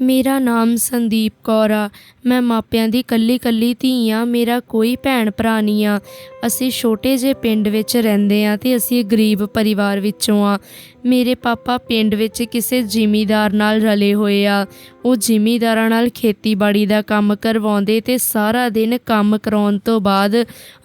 ਮੇਰਾ ਨਾਮ ਸੰਦੀਪ ਕੌਰ ਆ। ਮੈਂ ਮਾਪਿਆਂ ਦੀ ਕੱਲੀ ਕੱਲੀ ਧੀ ਆ। ਮੇਰਾ ਕੋਈ ਭੈਣ ਭਰਾ ਨਹੀਂ ਆ। ਅਸੀਂ ਛੋਟੇ ਜਿਹੇ ਪਿੰਡ ਵਿੱਚ ਰਹਿੰਦੇ ਆ ਤੇ ਅਸੀਂ ਗਰੀਬ ਪਰਿਵਾਰ ਵਿੱਚੋਂ ਆ। ਮੇਰੇ ਪਾਪਾ ਪਿੰਡ ਵਿੱਚ ਕਿਸੇ ਜ਼ਿਮੀਦਾਰ ਨਾਲ ਰਲੇ ਹੋਏ ਆ। ਉਹ ਜ਼ਿਮੀਦਾਰਾਂ ਨਾਲ ਖੇਤੀਬਾੜੀ ਦਾ ਕੰਮ ਕਰਵਾਉਂਦੇ ਤੇ ਸਾਰਾ ਦਿਨ ਕੰਮ ਕਰਾਉਣ ਤੋਂ ਬਾਅਦ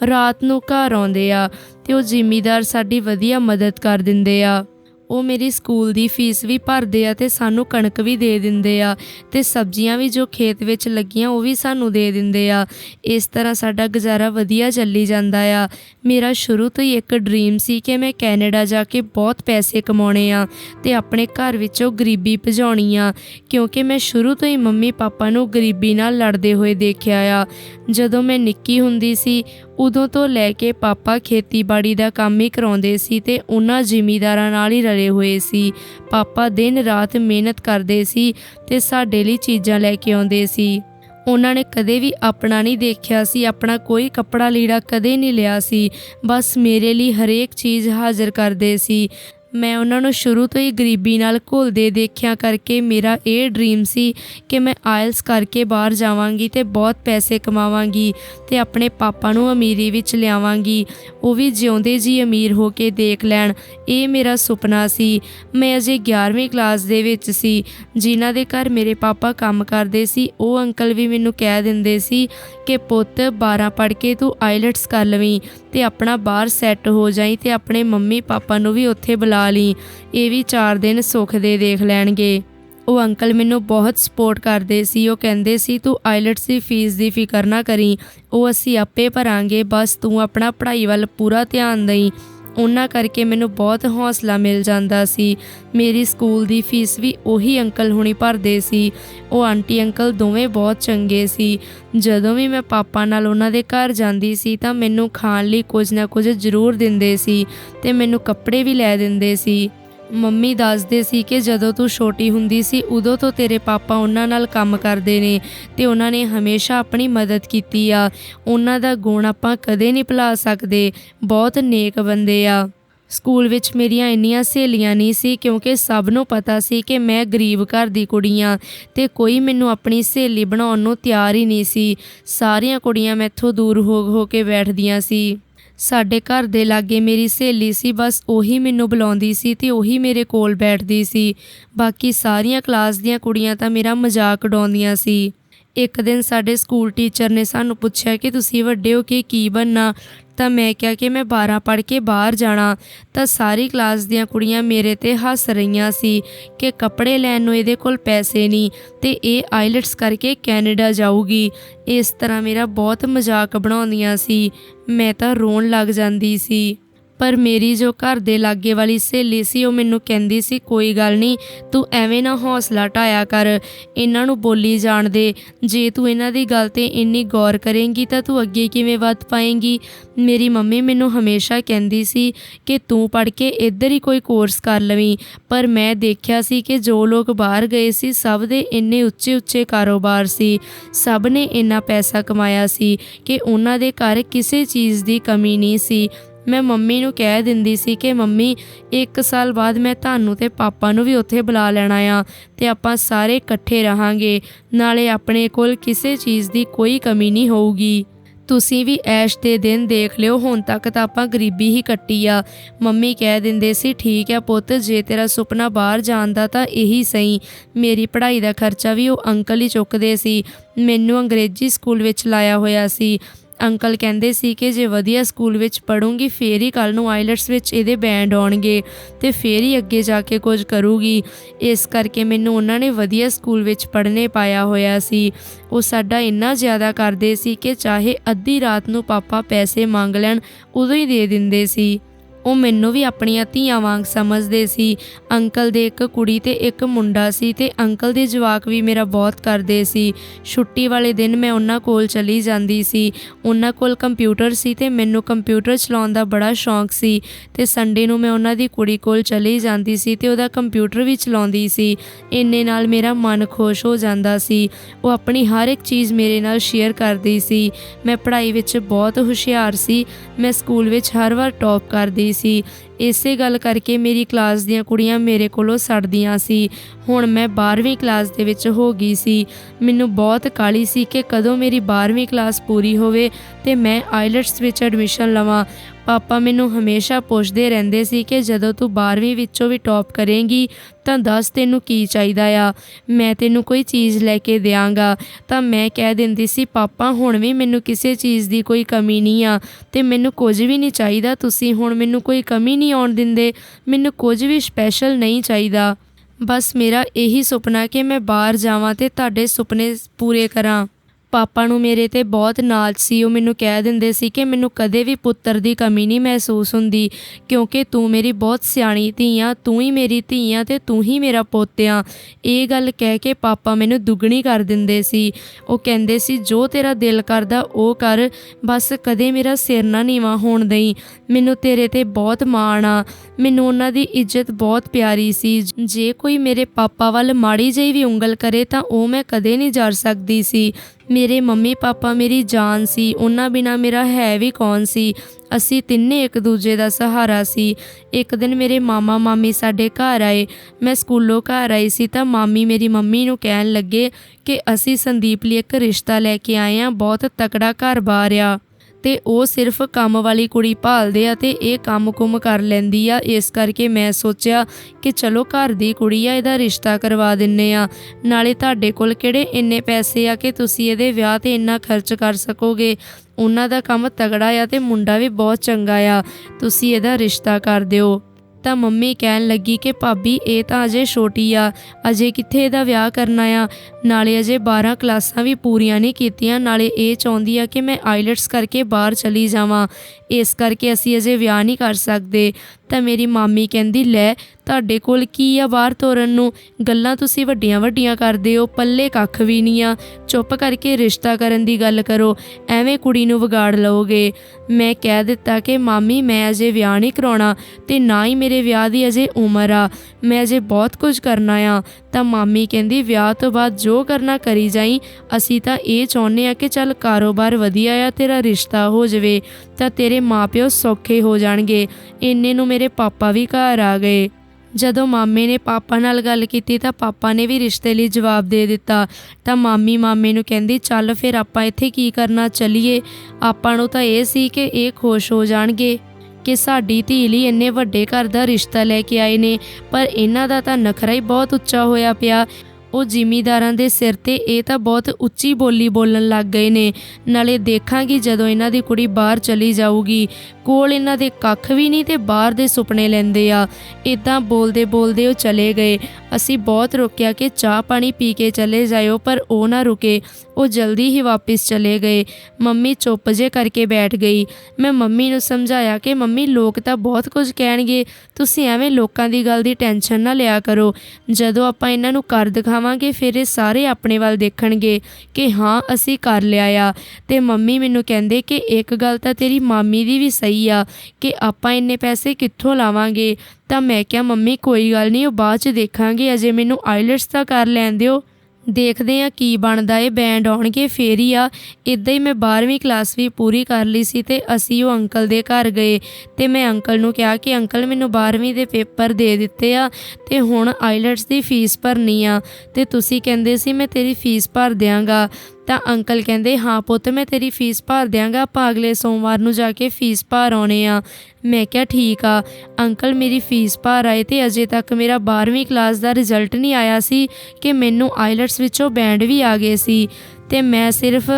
ਰਾਤ ਨੂੰ ਘਰ ਆਉਂਦੇ ਆ ਤੇ ਉਹ ਜ਼ਿਮੀਦਾਰ ਸਾਡੀ ਵਧੀਆ ਮਦਦ ਕਰ ਦਿੰਦੇ ਆ। ਉਹ ਮੇਰੀ ਸਕੂਲ ਦੀ ਫੀਸ ਵੀ ਭਰਦੇ ਆ ਤੇ ਸਾਨੂੰ ਕਣਕ ਵੀ ਦੇ ਦਿੰਦੇ ਆ ਤੇ ਸਬਜ਼ੀਆਂ ਵੀ ਜੋ ਖੇਤ ਵਿੱਚ ਲੱਗੀਆਂ ਉਹ ਵੀ ਸਾਨੂੰ ਦੇ ਦਿੰਦੇ ਆ। ਇਸ ਤਰ੍ਹਾਂ ਸਾਡਾ ਗੁਜ਼ਾਰਾ ਵਧੀਆ ਚੱਲੀ ਜਾਂਦਾ ਆ। ਮੇਰਾ ਸ਼ੁਰੂ ਤੋਂ ਹੀ ਇੱਕ ਡ੍ਰੀਮ ਸੀ ਕਿ ਮੈਂ ਕੈਨੇਡਾ ਜਾ ਕੇ ਬਹੁਤ ਪੈਸੇ ਕਮਾਉਣੇ ਆ ਤੇ ਆਪਣੇ ਘਰ ਵਿੱਚੋਂ ਗਰੀਬੀ ਭਜਾਉਣੀ ਆ, ਕਿਉਂਕਿ ਮੈਂ ਸ਼ੁਰੂ ਤੋਂ ਹੀ ਮੰਮੀ ਪਾਪਾ ਨੂੰ ਗਰੀਬੀ ਨਾਲ ਲੜਦੇ ਹੋਏ ਦੇਖਿਆ ਆ। ਜਦੋਂ ਮੈਂ ਨਿੱਕੀ ਹੁੰਦੀ ਸੀ ਉਦੋਂ ਤੋਂ ਲੈ ਕੇ ਪਾਪਾ ਖੇਤੀਬਾੜੀ ਦਾ ਕੰਮ ਹੀ ਕਰਾਉਂਦੇ ਸੀ ਤੇ ਉਹਨਾਂ ਜ਼ਿਮੀਦਾਰਾਂ ਨਾਲ ਹੀ ਰਲੇ ਹੋਏ ਸੀ। ਪਾਪਾ ਦਿਨ ਰਾਤ ਮਿਹਨਤ ਕਰਦੇ ਸੀ ਤੇ ਸਾਡੇ ਲਈ ਚੀਜ਼ਾਂ ਲੈ ਕੇ ਆਉਂਦੇ ਸੀ। ਉਹਨਾਂ ਨੇ ਕਦੇ ਵੀ ਆਪਣਾ ਨਹੀਂ ਦੇਖਿਆ ਸੀ, ਆਪਣਾ ਕੋਈ ਕੱਪੜਾ ਲੀੜਾ ਕਦੇ ਨਹੀਂ ਲਿਆ ਸੀ। ਬਸ ਮੇਰੇ ਲਈ ਹਰੇਕ ਚੀਜ਼ ਹਾਜ਼ਰ ਕਰਦੇ ਸੀ। ਮੈਂ ਉਹਨਾਂ ਨੂੰ ਸ਼ੁਰੂ ਤੋਂ ਹੀ ਗਰੀਬੀ ਨਾਲ ਘੁਲਦੇ ਦੇਖਿਆ ਕਰਕੇ ਮੇਰਾ ਇਹ ਡ੍ਰੀਮ ਸੀ ਕਿ ਮੈਂ ਆਇਲਸ ਕਰਕੇ ਬਾਹਰ ਜਾਵਾਂਗੀ ਤੇ ਬਹੁਤ ਪੈਸੇ ਕਮਾਵਾਂਗੀ ਤੇ ਆਪਣੇ ਪਾਪਾ ਨੂੰ ਅਮੀਰੀ ਵਿੱਚ ਲਿਆਵਾਂਗੀ। ਉਹ ਵੀ ਜਿਉਂਦੇ ਜੀ ਅਮੀਰ ਹੋ ਕੇ ਦੇਖ ਲੈਣ। ਇਹ ਮੇਰਾ ਸੁਪਨਾ ਸੀ। ਮੈਂ ਅਜੇ 11ਵੀਂ ਕਲਾਸ ਦੇ ਵਿੱਚ ਸੀ। ਜਿਨ੍ਹਾਂ ਦੇ ਘਰ ਮੇਰੇ ਪਾਪਾ ਕੰਮ ਕਰਦੇ ਸੀ, ਉਹ ਅੰਕਲ ਵੀ ਮੈਨੂੰ ਕਹਿ ਦਿੰਦੇ ਸੀ ਕਿ, ਪੁੱਤ 12 ਪੜ੍ਹ ਕੇ ਤੂੰ ਆਇਲਟਸ ਕਰ ਲਵੀਂ ਤੇ ਆਪਣਾ ਬਾਹਰ ਸੈੱਟ ਹੋ ਜਾਈਂ ਤੇ ਆਪਣੇ ਮੰਮੀ ਪਾਪਾ ਨੂੰ ਵੀ ਉੱਥੇ ਬੁਲਾ ਲਈ ਇਹ ਵੀ 4 ਦਿਨ ਸੁੱਖ ਦੇ ਦੇਖ ਲੈਣਗੇ। ਉਹ ਅੰਕਲ ਮੈਨੂੰ ਬਹੁਤ ਸਪੋਰਟ ਕਰਦੇ ਸੀ। ਉਹ ਕਹਿੰਦੇ ਸੀ, ਤੂੰ ਆਈਲਟਸ ਦੀ ਫੀਸ ਦੀ ਫਿਕਰ ਨਾ ਕਰੀ। ਉਹ ਅਸੀਂ ਆਪੇ ਭਰਾਂਗੇ। ਬਸ ਤੂੰ ਆਪਣਾ ਪੜ੍ਹਾਈ ਵੱਲ ਪੂਰਾ ਧਿਆਨ ਦੇਈਂ। ਉਹਨਾਂ ਕਰਕੇ ਮੈਨੂੰ ਬਹੁਤ ਹੌਸਲਾ ਮਿਲ ਜਾਂਦਾ ਸੀ। ਮੇਰੀ ਸਕੂਲ ਦੀ ਫੀਸ ਵੀ ਉਹੀ ਅੰਕਲ ਹੁਣੀ ਭਰਦੇ ਸੀ। ਉਹ ਆਂਟੀ ਅੰਕਲ ਦੋਵੇਂ ਬਹੁਤ ਚੰਗੇ ਸੀ। ਜਦੋਂ ਵੀ ਮੈਂ ਪਾਪਾ ਨਾਲ ਉਹਨਾਂ ਦੇ ਘਰ ਜਾਂਦੀ ਸੀ ਤਾਂ ਮੈਨੂੰ ਖਾਣ ਲਈ ਕੁਝ ਨਾ ਕੁਝ ਜ਼ਰੂਰ ਦਿੰਦੇ ਸੀ ਤੇ ਮੈਨੂੰ ਕੱਪੜੇ ਵੀ ਲੈ ਦਿੰਦੇ ਸੀ। ਮੰਮੀ ਦੱਸਦੇ ਸੀ ਕਿ ਜਦੋਂ ਤੂੰ ਛੋਟੀ ਹੁੰਦੀ ਸੀ, ਉਦੋਂ ਤੋਂ ਤੇਰੇ ਪਾਪਾ ਉਹਨਾਂ ਨਾਲ ਕੰਮ ਕਰਦੇ ਨੇ ਤੇ ਉਹਨਾਂ ਨੇ ਹਮੇਸ਼ਾ ਆਪਣੀ ਮਦਦ ਕੀਤੀ ਆ। ਉਹਨਾਂ ਦਾ ਗੁਣ ਆਪਾਂ ਕਦੇ ਨਹੀਂ ਭੁਲਾ ਸਕਦੇ। ਬਹੁਤ ਨੇਕ ਬੰਦੇ ਆ। ਸਕੂਲ ਵਿੱਚ ਮੇਰੀਆਂ ਇੰਨੀਆਂ ਸਹੇਲੀਆਂ ਨਹੀਂ ਸੀ ਕਿਉਂਕਿ ਸਭ ਨੂੰ ਪਤਾ ਸੀ ਕਿ ਮੈਂ ਗਰੀਬ ਘਰ ਦੀ ਕੁੜੀ ਆਂ ਤੇ ਕੋਈ ਮੈਨੂੰ ਆਪਣੀ ਸਹੇਲੀ ਬਣਾਉਣ ਨੂੰ ਤਿਆਰ ਹੀ ਨਹੀਂ ਸੀ। ਸਾਰੀਆਂ ਕੁੜੀਆਂ ਮੈਥੋਂ ਦੂਰ ਹੋ ਹੋ ਕੇ ਬੈਠਦੀਆਂ ਸੀ। ਸਾਡੇ ਘਰ ਦੇ ਲਾਗੇ ਮੇਰੀ ਸਹੇਲੀ ਸੀ, ਬਸ ਉਹੀ ਮੈਨੂੰ ਬੁਲਾਉਂਦੀ ਸੀ ਤੇ ਉਹੀ ਮੇਰੇ ਕੋਲ ਬੈਠਦੀ ਸੀ। ਬਾਕੀ ਸਾਰੀਆਂ ਕਲਾਸ ਦੀਆਂ ਕੁੜੀਆਂ ਤਾਂ ਮੇਰਾ ਮਜ਼ਾਕ ਉਡਾਉਂਦੀਆਂ ਸੀ। ਇੱਕ ਦਿਨ ਸਾਡੇ ਸਕੂਲ ਟੀਚਰ ਨੇ ਸਾਨੂੰ ਪੁੱਛਿਆ ਕਿ ਤੁਸੀਂ ਵੱਡੇ ਹੋ ਕੇ ਕੀ ਬਣਨਾ? ਤਾਂ ਮੈਂ ਕਿਹਾ ਕਿ ਮੈਂ 12 ਪੜ੍ਹ ਕੇ ਬਾਹਰ ਜਾਣਾ। ਤਾਂ ਸਾਰੀ ਕਲਾਸ ਦੀਆਂ ਕੁੜੀਆਂ ਮੇਰੇ ਤੇ ਹੱਸ ਰਹੀਆਂ ਸੀ ਕਿ ਕੱਪੜੇ ਲੈਣ ਨੂੰ ਇਹਦੇ ਕੋਲ ਪੈਸੇ ਨਹੀਂ ਤੇ ਇਹ ਆਈਲਟਸ ਕਰਕੇ ਕੈਨੇਡਾ ਜਾਊਗੀ। ਇਸ ਤਰ੍ਹਾਂ ਮੇਰਾ ਬਹੁਤ ਮਜ਼ਾਕ ਬਣਾਉਂਦੀਆਂ ਸੀ। ਮੈਂ ਤਾਂ ਰੋਣ ਲੱਗ ਜਾਂਦੀ ਸੀ। ਪਰ ਮੇਰੀ ਜੋ ਘਰ ਦੇ ਲਾਗੇ ਵਾਲੀ ਸਹੇਲੀ ਸੀ, ਉਹ ਮੈਨੂੰ ਕਹਿੰਦੀ ਸੀ, ਕੋਈ ਗੱਲ ਨਹੀਂ, ਤੂੰ ਐਵੇਂ ਨਾ ਹੌਸਲਾ ਢਾਇਆ ਕਰ, ਇਹਨਾਂ ਨੂੰ ਬੋਲੀ ਜਾਣ ਦੇ। ਜੇ ਤੂੰ ਇਹਨਾਂ ਦੀ ਗੱਲ ਤੇ ਇੰਨੀ ਗੌਰ ਕਰੇਂਗੀ ਤਾਂ ਤੂੰ ਅੱਗੇ ਕਿਵੇਂ ਵੱਧ ਪਾਏਂਗੀ? ਮੇਰੀ ਮੰਮੀ ਮੈਨੂੰ ਹਮੇਸ਼ਾ ਕਹਿੰਦੀ ਸੀ ਕਿ ਤੂੰ ਪੜ੍ਹ ਕੇ ਇੱਧਰ ਹੀ ਕੋਈ ਕੋਰਸ ਕਰ ਲਵੀਂ। ਪਰ ਮੈਂ ਦੇਖਿਆ ਸੀ ਕਿ ਜੋ ਲੋਕ ਬਾਹਰ ਗਏ ਸੀ, ਸਭ ਦੇ ਇੰਨੇ ਉੱਚੇ ਉੱਚੇ ਕਾਰੋਬਾਰ ਸੀ। ਸਭ ਨੇ ਇੰਨਾ ਪੈਸਾ ਕਮਾਇਆ ਸੀ ਕਿ ਉਹਨਾਂ ਦੇ ਘਰ ਕਿਸੇ ਚੀਜ਼ ਦੀ ਕਮੀ ਨਹੀਂ ਸੀ। ਮੈਂ ਮੰਮੀ ਨੂੰ ਕਹਿ ਦਿੰਦੀ ਸੀ ਕਿ ਮੰਮੀ, ਇੱਕ ਸਾਲ ਬਾਅਦ ਮੈਂ ਤੁਹਾਨੂੰ ਤੇ ਪਾਪਾ ਨੂੰ ਵੀ ਉੱਥੇ ਬੁਲਾ ਲੈਣਾ ਆ ਤੇ ਆਪਾਂ ਸਾਰੇ ਇਕੱਠੇ ਰਹਾਂਗੇ, ਨਾਲੇ ਆਪਣੇ ਕੋਲ ਕਿਸੇ ਚੀਜ਼ ਦੀ ਕੋਈ ਕਮੀ ਨਹੀਂ ਹੋਊਗੀ। ਤੁਸੀਂ ਵੀ ਐਸ਼ ਦੇ ਦਿਨ ਦੇਖ ਲਿਓ, ਹੁਣ ਤੱਕ ਤਾਂ ਆਪਾਂ ਗਰੀਬੀ ਹੀ ਕੱਟੀ ਆ। ਮੰਮੀ ਕਹਿ ਦਿੰਦੇ ਸੀ, ਠੀਕ ਆ ਪੁੱਤ, ਜੇ ਤੇਰਾ ਸੁਪਨਾ ਬਾਹਰ ਜਾਣ ਦਾ ਤਾਂ ਇਹੀ ਸਹੀ। ਮੇਰੀ ਪੜ੍ਹਾਈ ਦਾ ਖਰਚਾ ਵੀ ਉਹ ਅੰਕਲ ਹੀ ਚੁੱਕਦੇ ਸੀ। ਮੈਨੂੰ ਅੰਗਰੇਜ਼ੀ ਸਕੂਲ ਵਿੱਚ ਲਾਇਆ ਹੋਇਆ ਸੀ। ਅੰਕਲ ਕਹਿੰਦੇ ਸੀ ਕਿ ਜੇ ਵਧੀਆ ਸਕੂਲ ਵਿੱਚ ਪੜੂੰਗੀ ਫੇਰ ਹੀ ਕੱਲ ਨੂੰ ਆਈਲਟਸ ਵਿੱਚ ਇਹਦੇ ਬੈਂਡ ਆਉਣਗੇ ਤੇ ਫੇਰ ਹੀ ਅੱਗੇ ਜਾ ਕੇ ਕੁਝ ਕਰੂਗੀ। ਇਸ ਕਰਕੇ ਮੈਨੂੰ ਉਹਨਾਂ ਨੇ ਵਧੀਆ ਸਕੂਲ ਵਿੱਚ ਪੜ੍ਹਨੇ ਪਾਇਆ ਹੋਇਆ ਸੀ। ਉਹ ਸਾਡਾ ਇੰਨਾ ਜ਼ਿਆਦਾ ਕਰਦੇ ਸੀ ਕਿ ਚਾਹੇ ਅੱਧੀ ਰਾਤ ਨੂੰ ਪਾਪਾ ਪੈਸੇ ਮੰਗ ਲੈਣ, ਉਦੋਂ ਹੀ ਦੇ ਦਿੰਦੇ ਸੀ। ਉਹ ਮੈਨੂੰ ਵੀ ਆਪਣੀਆਂ ਧੀਆਂ ਵਾਂਗ ਸਮਝਦੇ ਸੀ। ਅੰਕਲ ਦੇ ਇੱਕ ਕੁੜੀ ਤੇ ਇੱਕ ਮੁੰਡਾ ਸੀ ਤੇ ਅੰਕਲ ਦੇ ਜਵਾਕ ਵੀ ਮੇਰਾ ਬਹੁਤ ਕਰਦੇ ਸੀ। ਛੁੱਟੀ ਵਾਲੇ ਦਿਨ ਮੈਂ ਉਹਨਾਂ ਕੋਲ ਚਲੀ ਜਾਂਦੀ ਸੀ। ਉਹਨਾਂ ਕੋਲ ਕੰਪਿਊਟਰ ਸੀ ਤੇ ਮੈਨੂੰ ਕੰਪਿਊਟਰ ਚਲਾਉਣ ਦਾ ਬੜਾ ਸ਼ੌਂਕ ਸੀ ਤੇ ਸੰਡੇ ਨੂੰ ਮੈਂ ਉਹਨਾਂ ਦੀ ਕੁੜੀ ਕੋਲ ਚਲੀ ਜਾਂਦੀ ਸੀ ਤੇ ਉਹਦਾ ਕੰਪਿਊਟਰ ਵੀ ਚਲਾਉਂਦੀ ਸੀ। ਇੰਨੇ ਨਾਲ ਮੇਰਾ ਮਨ ਖੁਸ਼ ਹੋ ਜਾਂਦਾ ਸੀ। ਉਹ ਆਪਣੀ ਹਰ ਇੱਕ ਚੀਜ਼ ਮੇਰੇ ਨਾਲ ਸ਼ੇਅਰ ਕਰਦੀ ਸੀ। ਮੈਂ ਪੜ੍ਹਾਈ ਵਿੱਚ ਬਹੁਤ ਹੁਸ਼ਿਆਰ ਸੀ। ਮੈਂ ਸਕੂਲ ਵਿੱਚ ਹਰ ਵਾਰ ਟੌਪ ਕਰਦੀ ਹੁੰਦੀ ਸੀ। ਇਸੇ ਗੱਲ ਕਰਕੇ ਮੇਰੀ ਕਲਾਸ ਦੀਆਂ ਕੁੜੀਆਂ ਮੇਰੇ ਕੋਲੋਂ ਸੜਦੀਆਂ ਸੀ। ਹੁਣ ਮੈਂ 12ਵੀਂ ਕਲਾਸ ਦੇ ਵਿੱਚ ਹੋ ਗਈ ਸੀ। ਮੈਨੂੰ ਬਹੁਤ ਕਾਲੀ ਸੀ ਕਿ ਕਦੋਂ ਮੇਰੀ 12ਵੀਂ ਕਲਾਸ ਪੂਰੀ ਹੋਵੇ ਤੇ ਮੈਂ ਆਈਲਟਸ ਵਿੱਚ ਐਡਮਿਸ਼ਨ ਲਵਾਂ। ਪਾਪਾ ਮੈਨੂੰ ਹਮੇਸ਼ਾ ਪੁੱਛਦੇ ਰਹਿੰਦੇ ਸੀ ਕਿ ਜਦੋਂ ਤੂੰ 12ਵੀਂ ਵਿੱਚੋਂ ਵੀ ਟੌਪ ਕਰੇਂਗੀ, ਤਾਂ ਦੱਸ ਤੈਨੂੰ ਕੀ ਚਾਹੀਦਾ ਆ? ਮੈਂ ਤੈਨੂੰ ਕੋਈ ਚੀਜ਼ ਲੈ ਕੇ ਦਿਆਂਗਾ। ਤਾਂ ਮੈਂ ਕਹਿ ਦਿੰਦੀ ਸੀ, ਪਾਪਾ, ਹੁਣ ਵੀ ਮੈਨੂੰ ਕਿਸੇ ਚੀਜ਼ ਦੀ ਕੋਈ ਕਮੀ ਨਹੀਂ ਆ ਤੇ ਮੈਨੂੰ ਕੁਝ ਵੀ ਨਹੀਂ ਚਾਹੀਦਾ। ਤੁਸੀਂ ਹੁਣ ਮੈਨੂੰ ਕੋਈ ਕਮੀ ਨਹੀਂ ਆਉਣ ਦਿੰਦੇ। ਮੈਨੂੰ ਕੁਝ ਵੀ ਸਪੈਸ਼ਲ ਨਹੀਂ ਚਾਹੀਦਾ। ਬਸ ਮੇਰਾ ਇਹੀ ਸੁਪਨਾ ਕਿ ਮੈਂ ਬਾਹਰ ਜਾਵਾਂ ਤੇ ਤੁਹਾਡੇ ਸੁਪਨੇ ਪੂਰੇ ਕਰਾਂ। ਪਾਪਾ ਨੂੰ ਮੇਰੇ ਤੇ ਬਹੁਤ ਨਾਚ ਸੀ, ਉਹ ਮੈਨੂੰ ਕਹਿ ਦਿੰਦੇ ਸੀ ਕਿ ਮੈਨੂੰ ਕਦੇ ਵੀ ਪੁੱਤਰ ਦੀ ਕਮੀ ਨਹੀਂ ਮਹਿਸੂਸ ਹੁੰਦੀ, ਕਿਉਂਕਿ ਤੂੰ ਮੇਰੀ ਬਹੁਤ ਸਿਆਣੀ ਧੀ ਆ ਤੂੰ ਹੀ ਮੇਰੀ ਧੀ ਆ ਤੇ ਤੂੰ ਹੀ ਮੇਰਾ ਪੁੱਤ ਆ ਇਹ ਗੱਲ ਕਹਿ ਕੇ ਪਾਪਾ ਮੈਨੂੰ ਦੁੱਗਣੀ ਕਰ ਦਿੰਦੇ ਸੀ। ਉਹ ਕਹਿੰਦੇ ਸੀ, ਜੋ ਤੇਰਾ ਦਿਲ ਕਰਦਾ, ਉਹ ਕਰ, ਬਸ ਕਦੇ ਮੇਰਾ ਸਿਰ ਨਾ ਨੀਵਾ ਹੋਣ ਦੇਈ। ਮੈਨੂੰ ਤੇਰੇ ਤੇ ਬਹੁਤ ਮਾਣ ਆ। ਮੈਨੂੰ ਉਹਨਾਂ ਦੀ ਇੱਜ਼ਤ ਬਹੁਤ ਪਿਆਰੀ ਸੀ। ਜੇ ਕੋਈ ਮੇਰੇ ਪਾਪਾ ਵੱਲ ਮਾੜੀ ਜਿਹੀ ਵੀ ਉਂਗਲ ਕਰੇ ਤਾਂ ਉਹ ਮੈਂ ਕਦੇ ਨਹੀਂ ਜਰ ਸਕਦੀ ਸੀ। ਮੇਰੇ ਮੰਮੀ ਪਾਪਾ, ਮੇਰੀ ਜਾਨ ਸੀ, ਉਹਨਾਂ ਬਿਨਾ ਮੇਰਾ ਹੈ ਵੀ ਕੌਣ ਸੀ? ਅਸੀਂ ਤਿੰਨੇ ਇੱਕ ਦੂਜੇ ਦਾ ਸਹਾਰਾ ਸੀ। ਇੱਕ ਦਿਨ ਮੇਰੇ ਮਾਮਾ, ਮਾਮੀ ਸਾਡੇ ਘਰ ਆਏ। ਮੈਂ ਸਕੂਲੋਂ ਘਰ ਆਈ ਸੀ ਤਾਂ ਮਾਮੀ ਮੇਰੀ ਮੰਮੀ ਨੂੰ ਕਹਿਣ ਲੱਗੇ ਕਿ ਅਸੀਂ ਸੰਦੀਪ ਲਈ ਇੱਕ ਰਿਸ਼ਤਾ ਲੈ ਕੇ ਆਏ ਆ ਬਹੁਤ ਤਕੜਾ ਘਰ-ਬਾਰ ਆ। ਤੇ ਉਹ ਸਿਰਫ ਕੰਮ ਵਾਲੀ ਕੁੜੀ ਭਾਲਦੇ ਆ ਤੇ ਇਹ ਕੰਮ-ਕੁਮ ਕਰ ਲੈਂਦੀ ਆ। ਇਸ ਕਰਕੇ ਮੈਂ ਸੋਚਿਆ ਕਿ ਚਲੋ ਘਰ ਦੀ ਕੁੜੀ ਆ, ਇਹਦਾ ਰਿਸ਼ਤਾ ਕਰਵਾ ਦਿੰਨੇ ਆ। ਨਾਲੇ ਤੁਹਾਡੇ ਕੋਲ ਕਿਹੜੇ ਇੰਨੇ ਪੈਸੇ ਆ ਕਿ ਤੁਸੀਂ ਇਹਦੇ ਵਿਆਹ ਤੇ ਇੰਨਾ ਖਰਚ ਕਰ ਸਕੋਗੇ? ਉਹਨਾਂ ਦਾ ਕੰਮ ਤਗੜਾ ਆ ਤੇ ਮੁੰਡਾ ਵੀ ਬਹੁਤ ਚੰਗਾ ਆ। ਤੁਸੀਂ ਇਹਦਾ ਰਿਸ਼ਤਾ ਕਰ ਦਿਓ। ਤਾਂ ਮੰਮੀ ਕਹਿਣ ਲੱਗੀ ਕਿ ਭਾਬੀ, ਇਹ ਤਾਂ ਅਜੇ ਛੋਟੀ ਆ, ਅਜੇ ਕਿੱਥੇ ਇਹਦਾ ਵਿਆਹ ਕਰਨਾ ਆ? ਨਾਲੇ ਅਜੇ 12 ਕਲਾਸਾਂ ਵੀ ਪੂਰੀਆਂ ਨਹੀਂ ਕੀਤੀਆਂ, ਨਾਲੇ ਇਹ ਚਾਹੁੰਦੀ ਆ ਕਿ ਮੈਂ ਆਈਲਟਸ ਕਰਕੇ ਬਾਹਰ ਚਲੀ ਜਾਵਾਂ। ਇਸ ਕਰਕੇ ਅਸੀਂ ਅਜੇ ਵਿਆਹ ਨਹੀਂ ਕਰ ਸਕਦੇ। ਤਾਂ ਮੇਰੀ ਮਾਮੀ ਕਹਿੰਦੀ, ਲੈ, ਤੁਹਾਡੇ ਕੋਲ ਕੀ ਆ ਬਾਹਰ ਤੋਰਨ ਨੂੰ? ਗੱਲਾਂ ਤੁਸੀਂ ਵੱਡੀਆਂ ਵੱਡੀਆਂ ਕਰਦੇ ਹੋ, ਪੱਲੇ ਕੱਖ ਵੀ ਨਹੀਂ ਆ। ਚੁੱਪ ਕਰਕੇ ਰਿਸ਼ਤਾ ਕਰਨ ਦੀ ਗੱਲ ਕਰੋ, ਐਵੇਂ ਕੁੜੀ ਨੂੰ ਵਿਗਾੜ ਲਓਗੇ ਮੈਂ ਕਹਿ ਦਿੱਤਾ ਕਿ, ਮਾਮੀ, ਮੈਂ ਅਜੇ ਵਿਆਹ ਨਹੀਂ ਕਰਾਉਣਾ ਤੇ ਨਾ ਹੀ ਮੇਰੇ ਵਿਆਹ ਦੀ ਅਜੇ ਉਮਰ ਆ। ਮੈਂ ਅਜੇ ਬਹੁਤ ਕੁਝ ਕਰਨਾ ਆ। ਤਾਂ ਮਾਮੀ ਕਹਿੰਦੀ, ਵਿਆਹ ਤੋਂ ਬਾਅਦ ਜੋ ਕਰਨਾ ਕਰੀ ਜਾਈ, ਅਸੀਂ ਤਾਂ ਇਹ ਚਾਹੁੰਦੇ ਆ ਕਿ ਚੱਲ ਕਾਰੋਬਾਰ ਵਧੀਆ ਆ, ਤੇਰਾ ਰਿਸ਼ਤਾ ਹੋ ਜਾਵੇ, ਤਾਂ ਤੇਰੇ ਮਾਪਿਓ ਸੌਖੇ ਹੋ ਜਾਣਗੇ। ਇੰਨੇ ਨੂੰ ਮੇਰੇ ਪਾਪਾ ਵੀ ਘਰ ਆ ਗਏ। ਜਦੋਂ ਮਾਮੇ ਨੇ ਪਾਪਾ ਨਾਲ ਗੱਲ ਕੀਤੀ, ਤਾਂ ਪਾਪਾ ਨੇ ਵੀ ਰਿਸ਼ਤੇ ਲਈ ਜਵਾਬ ਦੇ ਦਿੱਤਾ। ਤਾਂ ਮਾਮੀ ਮਾਮੇ ਨੂੰ ਕਹਿੰਦੀ, ਚੱਲ ਫਿਰ ਆਪਾਂ ਇੱਥੇ ਕੀ ਕਰਨਾ, ਚੱਲੀਏ। ਆਪਾਂ ਨੂੰ ਤਾਂ ਇਹ ਸੀ ਕਿ ਇਹ ਖੁਸ਼ ਹੋ ਜਾਣਗੇ। ਕਿ ਸਾਡੀ ਧੀ ਲਈ ਇੰਨੇ ਵੱਡੇ ਘਰ ਦਾ ਰਿਸ਼ਤਾ ਲੈ ਕੇ ਆਏ ਨੇ, ਪਰ ਇਹਨਾਂ ਦਾ ਤਾਂ ਨਖਰਾ ਹੀ ਬਹੁਤ ਉੱਚਾ ਹੋਇਆ ਪਿਆ। ਉਹ ਜ਼ਿਮੀਦਾਰਾਂ ਦੇ ਸਿਰ ਤੇ ਇਹ ਤਾਂ ਬਹੁਤ ਉੱਚੀ ਬੋਲੀ ਬੋਲਣ ਲੱਗ ਗਏ ਨੇ। ਨਾਲੇ ਦੇਖਾਂਗੀ ਜਦੋਂ ਇਹਨਾਂ ਦੀ ਕੁੜੀ ਬਾਹਰ ਚਲੀ ਜਾਊਗੀ। ਕੋਲ ਇਹਨਾਂ ਦੇ ਕੱਖ ਵੀ ਨਹੀਂ ਤੇ ਬਾਹਰ ਦੇ ਸੁਪਨੇ ਲੈਂਦੇ ਆ। ਇਦਾਂ ਬੋਲਦੇ ਬੋਲਦੇ ਉਹ ਚਲੇ ਗਏ। ਅਸੀਂ ਬਹੁਤ ਰੋਕਿਆ ਕਿ ਚਾਹ ਪਾਣੀ ਪੀ ਕੇ ਚਲੇ ਜਾਇਓ, ਪਰ ਉਹ ਨਾ ਰੁਕੇ। ਉਹ ਜਲਦੀ ਹੀ ਵਾਪਸ ਚਲੇ ਗਏ। ਮੰਮੀ ਚੁੱਪ ਜੇ ਕਰਕੇ ਬੈਠ ਗਈ। ਮੈਂ ਮੰਮੀ ਨੂੰ ਸਮਝਾਇਆ ਕਿ, ਮੰਮੀ, ਲੋਕ ਤਾਂ ਬਹੁਤ ਕੁਝ ਕਹਿਣਗੇ। ਤੁਸੀਂ ਐਵੇਂ ਲੋਕਾਂ ਦੀ ਗੱਲ ਦੀ ਟੈਨਸ਼ਨ ਨਾ ਲਿਆ ਕਰੋ। ਜਦੋਂ ਆਪਾਂ ਇਹਨਾਂ ਨੂੰ ਕਰ ਦਿਖਾਵਾਂਗੇ, ਫਿਰ ਇਹ ਸਾਰੇ ਆਪਣੇ ਵੱਲ ਦੇਖਣਗੇ ਕਿ ਹਾਂ, ਅਸੀਂ ਕਰ ਲਿਆ ਆ ਤੇ ਮੰਮੀ ਮੈਨੂੰ ਕਹਿੰਦੇ ਕਿ, ਇੱਕ ਗੱਲ ਤਾਂ ਤੇਰੀ ਮਾਮੀ ਦੀ ਵੀ ਸਹੀ ਆ ਕਿ ਆਪਾਂ ਇੰਨੇ ਪੈਸੇ ਕਿੱਥੋਂ ਲਾਵਾਂਗੇ? ਤਾਂ ਮੈਂ ਕਿਹਾ, ਮੰਮੀ, ਕੋਈ ਗੱਲ ਨਹੀਂ, ਉਹ ਬਾਅਦ ਚ ਦੇਖਾਂਗੇ। ਅਜੇ ਮੈਨੂੰ ਆਈਲੈਟਸ ਤਾਂ ਕਰ ਲੈਣ ਦਿਓ। ਦੇਖਦੇ ਆ ਕੀ ਬਣਦਾ ਏ ਬੈਂਡ ਆਉਣਗੇ, ਫੇਰ ਹੀ ਆ। ਇਦਾਂ ਹੀ ਮੈਂ 12ਵੀਂ ਕਲਾਸ ਵੀ ਪੂਰੀ ਕਰ ਲਈ ਸੀ ਤੇ ਅਸੀਂ ਉਹ ਅੰਕਲ ਦੇ ਘਰ ਗਏ। ਤੇ ਮੈਂ ਅੰਕਲ ਨੂੰ ਕਿਹਾ ਕਿ, ਅੰਕਲ, ਮੈਨੂੰ 12ਵੀਂ ਦੇ ਪੇਪਰ ਦੇ ਦਿੱਤੇ ਆ ਤੇ ਹੁਣ ਆਈਲੈਟਸ ਦੀ ਫੀਸ ਭਰਨੀ ਆ। ਤੇ ਤੁਸੀਂ ਕਹਿੰਦੇ ਸੀ, ਮੈਂ ਤੇਰੀ ਫੀਸ ਭਰ ਦਿਆਂਗਾ। ਤਾਂ ਅੰਕਲ ਕਹਿੰਦੇ, ਹਾਂ ਪੁੱਤ, ਮੈਂ ਤੇਰੀ ਫੀਸ ਭਰ ਦਿਆਂਗਾ, ਆਪਾਂ ਅਗਲੇ ਸੋਮਵਾਰ ਨੂੰ ਜਾ ਕੇ ਫੀਸ ਭਰ ਆਉਣੇ ਆ। ਮੈਂ ਕਿਹਾ, ਠੀਕ ਆ। ਅੰਕਲ, ਮੇਰੀ ਫੀਸ ਭਰ ਆਏ ਤੇ ਅਜੇ ਤੱਕ ਮੇਰਾ 12ਵੀਂ ਕਲਾਸ ਦਾ ਰਿਜ਼ਲਟ ਨਹੀਂ ਆਇਆ ਸੀ ਕਿ ਮੈਨੂੰ ਆਈਲਟਸ ਵਿੱਚੋਂ ਬੈਂਡ ਵੀ ਆ ਗਏ ਸੀ ਤੇ ਮੈਂ ਸਿਰਫ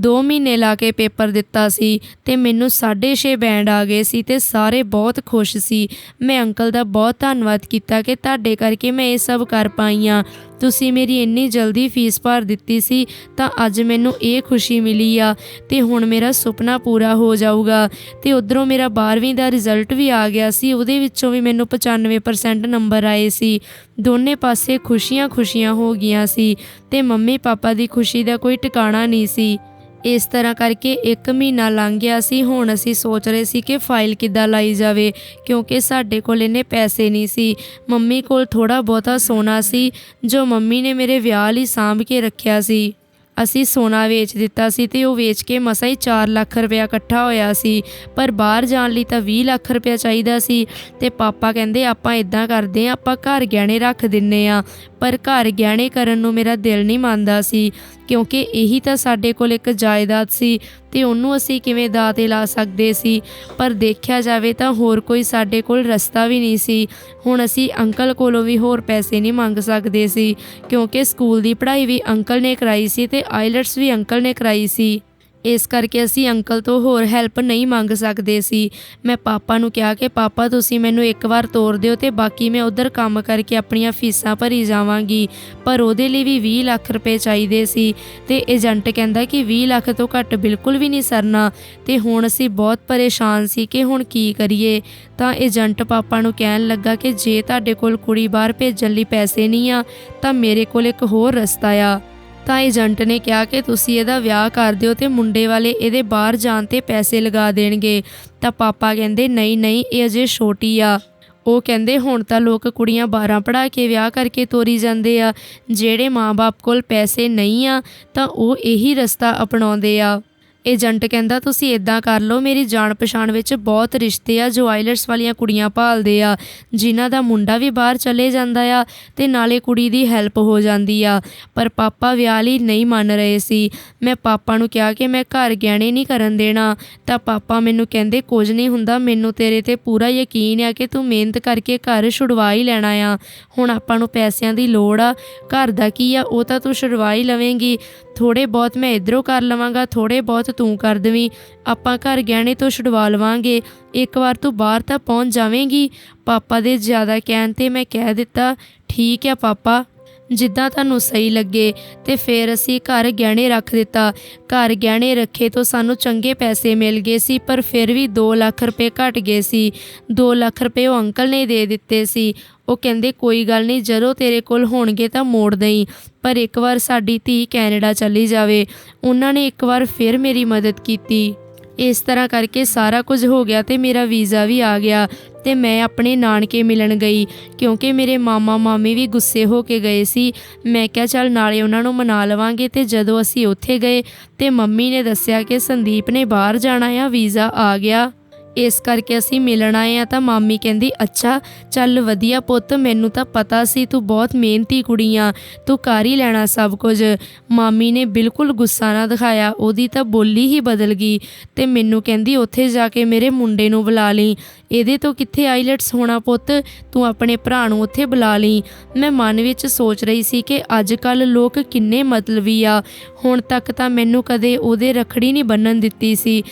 2 ਮਹੀਨੇ ਲਾ ਕੇ ਪੇਪਰ ਦਿੱਤਾ ਸੀ ਤੇ ਮੈਨੂੰ 6.5 ਬੈਂਡ ਆ ਗਏ ਸੀ ਤੇ ਸਾਰੇ ਬਹੁਤ ਖੁਸ਼ ਸੀ। ਮੈਂ ਅੰਕਲ ਦਾ ਬਹੁਤ ਧੰਨਵਾਦ ਕੀਤਾ ਕਿ ਤੁਹਾਡੇ ਕਰਕੇ ਮੈਂ ਇਹ ਸਭ ਕਰ ਪਾਈ ਆ ਤੁਸੀਂ ਮੇਰੀ ਇੰਨੀ ਜਲਦੀ ਫੀਸ ਭਰ ਦਿੱਤੀ ਸੀ ਤਾਂ ਅੱਜ ਮੈਨੂੰ ਇਹ ਖੁਸ਼ੀ ਮਿਲੀ ਆ ਤੇ ਹੁਣ ਮੇਰਾ ਸੁਪਨਾ ਪੂਰਾ ਹੋ ਜਾਊਗਾ। ਤੇ ਉਧਰੋਂ ਮੇਰਾ 12ਵੀਂ ਦਾ ਰਿਜ਼ਲਟ ਵੀ ਆ ਗਿਆ ਸੀ, ਉਹਦੇ ਵਿੱਚੋਂ ਵੀ ਮੈਨੂੰ 95% ਨੰਬਰ ਆਏ ਸੀ। ਦੋਨੇ ਪਾਸੇ ਖੁਸ਼ੀਆਂ ਖੁਸ਼ੀਆਂ ਹੋ ਗਈਆਂ ਸੀ ਤੇ ਮੰਮੀ ਪਾਪਾ ਦੀ ਖੁਸ਼ੀ ਦਾ ਕੋਈ ਟਿਕਾਣਾ ਨਹੀਂ ਸੀ। ਇਸ ਤਰ੍ਹਾਂ ਕਰਕੇ 1 ਮਹੀਨਾ ਲੰਘ ਗਿਆ ਸੀ। ਹੁਣ ਅਸੀਂ ਸੋਚ ਰਹੇ ਸੀ ਕਿ ਫਾਈਲ ਕਿੱਦਾਂ ਲਾਈ ਜਾਵੇ, ਕਿਉਂਕਿ ਸਾਡੇ ਕੋਲ ਇੰਨੇ ਪੈਸੇ ਨਹੀਂ ਸੀ। ਮੰਮੀ ਕੋਲ ਥੋੜਾ ਬਹੁਤਾ ਸੋਨਾ ਸੀ, ਜੋ ਮੰਮੀ ਨੇ ਮੇਰੇ ਵਿਆਹ ਲਈ ਸਾਂਭ ਕੇ ਰੱਖਿਆ ਸੀ। ਅਸੀਂ ਸੋਨਾ ਵੇਚ ਦਿੱਤਾ ਸੀ ਤੇ ਉਹ ਵੇਚ ਕੇ ਮਸਾਂ ਹੀ 4 ਲੱਖ ਰੁਪਇਆ ਇਕੱਠਾ ਹੋਇਆ ਸੀ। ਪਰ ਬਾਹਰ ਜਾਣ ਲਈ ਤਾਂ 20 ਲੱਖ ਰੁਪਇਆ ਚਾਹੀਦਾ ਸੀ ਤੇ ਪਾਪਾ ਕਹਿੰਦੇ, ਆਪਾਂ ਇਦਾਂ ਕਰਦੇ ਆ ਆਪਾਂ ਘਰ ਗਹਿਣੇ ਰੱਖ ਦਿੰਨੇ ਆ ਪਰ ਘਰ ਗਹਿਣੇ ਕਰਨ ਨੂੰ ਮੇਰਾ ਦਿਲ ਨਹੀਂ ਮੰਨਦਾ ਸੀ। ਕਿਉਂਕਿ ਇਹੀ ਤਾਂ ਸਾਡੇ ਕੋਲ ਇੱਕ ਜਾਇਦਾਦ ਸੀ ਤੇ ਉਹਨੂੰ ਅਸੀਂ ਕਿਵੇਂ ਦਾਅ 'ਤੇ ਲਾ ਸਕਦੇ ਸੀ? ਪਰ ਦੇਖਿਆ ਜਾਵੇ ਤਾਂ ਹੋਰ ਕੋਈ ਸਾਡੇ ਕੋਲ ਰਸਤਾ ਵੀ ਨਹੀਂ ਸੀ। ਹੁਣ ਅਸੀਂ ਅੰਕਲ ਕੋਲੋਂ ਵੀ ਹੋਰ ਪੈਸੇ ਨਹੀਂ ਮੰਗ ਸਕਦੇ ਸੀ, ਕਿਉਂਕਿ ਸਕੂਲ ਦੀ ਪੜ੍ਹਾਈ ਵੀ ਅੰਕਲ ਨੇ ਕਰਾਈ ਸੀ ਤੇ ਆਈਲਟਸ ਵੀ ਅੰਕਲ ਨੇ ਕਰਾਈ ਸੀ। ਇਸ ਕਰਕੇ ਅਸੀਂ ਅੰਕਲ ਤੋਂ ਹੋਰ ਹੈਲਪ ਨਹੀਂ ਮੰਗ ਸਕਦੇ ਸੀ। ਮੈਂ ਪਾਪਾ ਨੂੰ ਕਿਹਾ ਕਿ, ਪਾਪਾ, ਤੁਸੀਂ ਮੈਨੂੰ ਇੱਕ ਵਾਰ ਤੋਰ ਦਿਓ ਤੇ ਬਾਕੀ ਮੈਂ ਉਧਰ ਕੰਮ ਕਰਕੇ ਆਪਣੀਆਂ ਫੀਸਾਂ ਭਰੀ ਜਾਵਾਂਗੀ। ਪਰ ਉਹਦੇ ਲਈ ਵੀ 20 ਲੱਖ ਰੁਪਏ ਚਾਹੀਦੇ ਸੀ ਤੇ ਏਜੰਟ ਕਹਿੰਦਾ ਕਿ 20 ਲੱਖ ਤੋਂ ਘੱਟ ਬਿਲਕੁਲ ਵੀ ਨਹੀਂ ਸਰਨਾ। ਤੇ ਹੁਣ ਅਸੀਂ ਬਹੁਤ ਪਰੇਸ਼ਾਨ ਸੀ ਕਿ ਹੁਣ ਕੀ ਕਰੀਏ। ਤਾਂ ਏਜੰਟ ਪਾਪਾ ਨੂੰ ਕਹਿਣ ਲੱਗਾ ਕਿ ਜੇ ਤੁਹਾਡੇ ਕੋਲ ਕੁੜੀ ਬਾਹਰ ਭੇਜਣ ਲਈ ਪੈਸੇ ਨਹੀਂ ਆ, ਤਾਂ ਮੇਰੇ ਕੋਲ ਇੱਕ ਹੋਰ ਰਸਤਾ ਆ। ਤਾਂ ਏਜੰਟ ਨੇ ਕਿਹਾ ਕਿ ਤੁਸੀਂ ਇਹਦਾ ਵਿਆਹ ਕਰ ਦਿਓ ਤੇ ਮੁੰਡੇ ਵਾਲੇ ਇਹਦੇ ਬਾਹਰ ਜਾਣ ਤੇ ਪੈਸੇ ਲਗਾ ਦੇਣਗੇ। ਤਾਂ ਪਾਪਾ ਕਹਿੰਦੇ, ਨਹੀਂ ਨਹੀਂ, ਇਹ ਅਜੇ ਛੋਟੀ ਆ। ਉਹ ਕਹਿੰਦੇ, ਹੁਣ ਤਾਂ ਲੋਕ ਕੁੜੀਆਂ 12 ਪੜ੍ਹਾ ਕੇ ਵਿਆਹ ਕਰਕੇ ਤੋਰੀ ਜਾਂਦੇ ਆ। ਜਿਹੜੇ ਮਾਪੇ ਕੋਲ ਪੈਸੇ ਨਹੀਂ ਆ, ਤਾਂ ਉਹ ਇਹੀ ਰਸਤਾ ਅਪਣਾਉਂਦੇ ਆ। ਏਜੰਟ ਕਹਿੰਦਾ, ਤੁਸੀਂ ਇਦਾਂ ਕਰ ਲਓ, ਮੇਰੀ ਜਾਣ ਪਛਾਣ ਵਿੱਚ ਬਹੁਤ ਰਿਸ਼ਤੇ ਆ, ਜੋ ਆਇਲਟਸ ਵਾਲੀਆਂ ਕੁੜੀਆਂ ਭਾਲਦੇ ਆ, ਜਿਨ੍ਹਾਂ ਦਾ ਮੁੰਡਾ ਵੀ ਬਾਹਰ ਚਲੇ ਜਾਂਦਾ ਆ ਤੇ ਨਾਲੇ ਕੁੜੀ ਦੀ ਹੈਲਪ ਹੋ ਜਾਂਦੀ ਆ। ਪਰ ਪਾਪਾ ਵਿਆਹ ਲਈ ਨਹੀਂ ਮੰਨ ਰਹੇ ਸੀ। ਮੈਂ ਪਾਪਾ ਨੂੰ ਕਿਹਾ ਕਿ ਮੈਂ ਘਰ ਗਹਿਣੇ ਨਹੀਂ ਕਰਨ ਦੇਣਾ। ਤਾਂ ਪਾਪਾ ਮੈਨੂੰ ਕਹਿੰਦੇ, ਕੁਝ ਨਹੀਂ ਹੁੰਦਾ, ਮੈਨੂੰ ਤੇਰੇ ਤੇ ਪੂਰਾ ਯਕੀਨ ਆ ਕਿ ਤੂੰ ਮਿਹਨਤ ਕਰਕੇ ਘਰ ਛੁਡਵਾ ਹੀ ਲੈਣਾ ਆ। ਹੁਣ ਆਪਾਂ ਨੂੰ ਪੈਸਿਆਂ ਦੀ ਲੋੜ ਆ। ਘਰ ਦਾ ਕੀ ਆ? ਉਹ ਤਾਂ ਤੂੰ ਛੁਡਵਾ ਹੀ ਲਵੇਂਗੀ। ਥੋੜੇ ਬਹੁਤ ਮੈਂ ਇਧਰੋਂ ਕਰ ਲਵਾਂਗਾ ਥੋੜੇ ਬਹੁਤ ਤੂੰ ਕਰ ਦੇਵੀਂ। ਆਪਾਂ ਘਰ ਗਹਿਣੇ ਤੋਂ ਛੁਡਵਾ ਲਵਾਂਗੇ। ਇੱਕ ਵਾਰ ਤੂੰ ਬਾਹਰ ਤਾਂ ਪਹੁੰਚ ਜਾਵੇਂਗੀ। ਪਾਪਾ ਦੇ ਜ਼ਿਆਦਾ ਕਹਿਣ ਤੇ ਮੈਂ ਕਹਿ ਦਿੱਤਾ, ਠੀਕ ਹੈ ਪਾਪਾ, ਜਿੱਦਾਂ ਤੁਹਾਨੂੰ ਸਹੀ ਲੱਗੇ। ਤੇ ਫਿਰ ਅਸੀਂ ਘਰ ਗਹਿਣੇ ਰੱਖ ਦਿੱਤਾ। ਘਰ ਗਹਿਣੇ ਰੱਖੇ ਤੋਂ ਸਾਨੂੰ ਚੰਗੇ ਪੈਸੇ ਮਿਲ ਗਏ ਸੀ, ਪਰ ਫਿਰ ਵੀ 2 ਲੱਖ ਰੁਪਏ ਘਟ ਗਏ ਸੀ। 2 ਲੱਖ ਰੁਪਏ ਉਹ ਅੰਕਲ ਨੇ ਦੇ ਦਿੱਤੇ ਸੀ। ਉਹ ਕਹਿੰਦੇ, ਕੋਈ ਗੱਲ ਨਹੀਂ, ਜਦੋਂ ਤੇਰੇ ਕੋਲ ਹੋਣਗੇ ਤਾਂ ਮੋੜ ਦੇਈ, ਪਰ ਇੱਕ ਵਾਰ ਸਾਡੀ ਧੀ ਕੈਨੇਡਾ ਚਲੀ ਜਾਵੇ। ਉਹਨਾਂ ਨੇ ਇੱਕ ਵਾਰ ਫਿਰ ਮੇਰੀ ਮਦਦ ਕੀਤੀ। ਇਸ ਤਰ੍ਹਾਂ ਕਰਕੇ ਸਾਰਾ ਕੁਝ ਹੋ ਗਿਆ ਤੇ ਮੇਰਾ ਵੀਜ਼ਾ ਵੀ ਆ ਗਿਆ ਤੇ ਮੈਂ ਆਪਣੇ ਨਾਨਕੇ ਮਿਲਣ ਗਈ, ਕਿਉਂਕਿ ਮੇਰੇ ਮਾਮਾ ਮਾਮੀ ਵੀ ਗੁੱਸੇ ਹੋ ਕੇ ਗਏ ਸੀ। ਮੈਂ ਕਿਹਾ, ਚੱਲ ਨਾਲੇ ਉਹਨਾਂ ਨੂੰ ਮਨਾ ਲਵਾਂਗੇ ਤੇ ਜਦੋਂ ਅਸੀਂ ਉੱਥੇ ਗਏ ਤੇ ਮੰਮੀ ਨੇ ਦੱਸਿਆ ਕਿ ਸੰਦੀਪ ਨੇ ਬਾਹਰ ਜਾਣਾ ਆ, ਵੀਜ਼ਾ ਆ ਗਿਆ। ਇਸ ਕਰਕੇ ਅਸੀਂ ਮਿਲਣ ਆਏ ਆ ਤਾਂ ਮਾਮੀ ਕਹਿੰਦੀ, ਅੱਛਾ, ਚੱਲ ਵਧੀਆ ਪੁੱਤ, ਮੈਨੂੰ ਤਾਂ ਪਤਾ ਸੀ ਤੂੰ ਬਹੁਤ ਮਿਹਨਤੀ ਕੁੜੀ ਆ, ਤੂੰ ਕਰ ਹੀ ਲੈਣਾ ਸਭ ਕੁਝ। ਮਾਮੀ ਨੇ ਬਿਲਕੁਲ ਗੁੱਸਾ ਨਾ ਦਿਖਾਇਆ, ਉਹਦੀ ਤਾਂ ਬੋਲੀ ਹੀ ਬਦਲ ਗਈ ਤੇ ਮੈਨੂੰ ਕਹਿੰਦੀ, ਉੱਥੇ ਜਾ ਕੇ ਮੇਰੇ ਮੁੰਡੇ ਨੂੰ ਬੁਲਾ ਲਈ। ਇਹਦੇ ਤੋਂ ਕਿੱਥੇ ਆਈਲੈਟਸ ਹੋਣਾ ਪੁੱਤ? ਤੂੰ ਆਪਣੇ ਭਰਾ ਨੂੰ ਉੱਥੇ ਬੁਲਾ ਲਈ। ਮੈਂ ਮਨ ਵਿੱਚ ਸੋਚ ਰਹੀ ਸੀ ਕਿ ਅੱਜ ਕੱਲ ਲੋਕ ਕਿੰਨੇ ਮਤਲਬੀ ਆ। ਹੁਣ ਤੱਕ ਤਾਂ ਮੈਨੂੰ ਕਦੇ ਉਹਦੇ ਰਖੜੀ ਨਹੀਂ ਬੰਨਣ ਦਿੱਤੀ ਸੀ।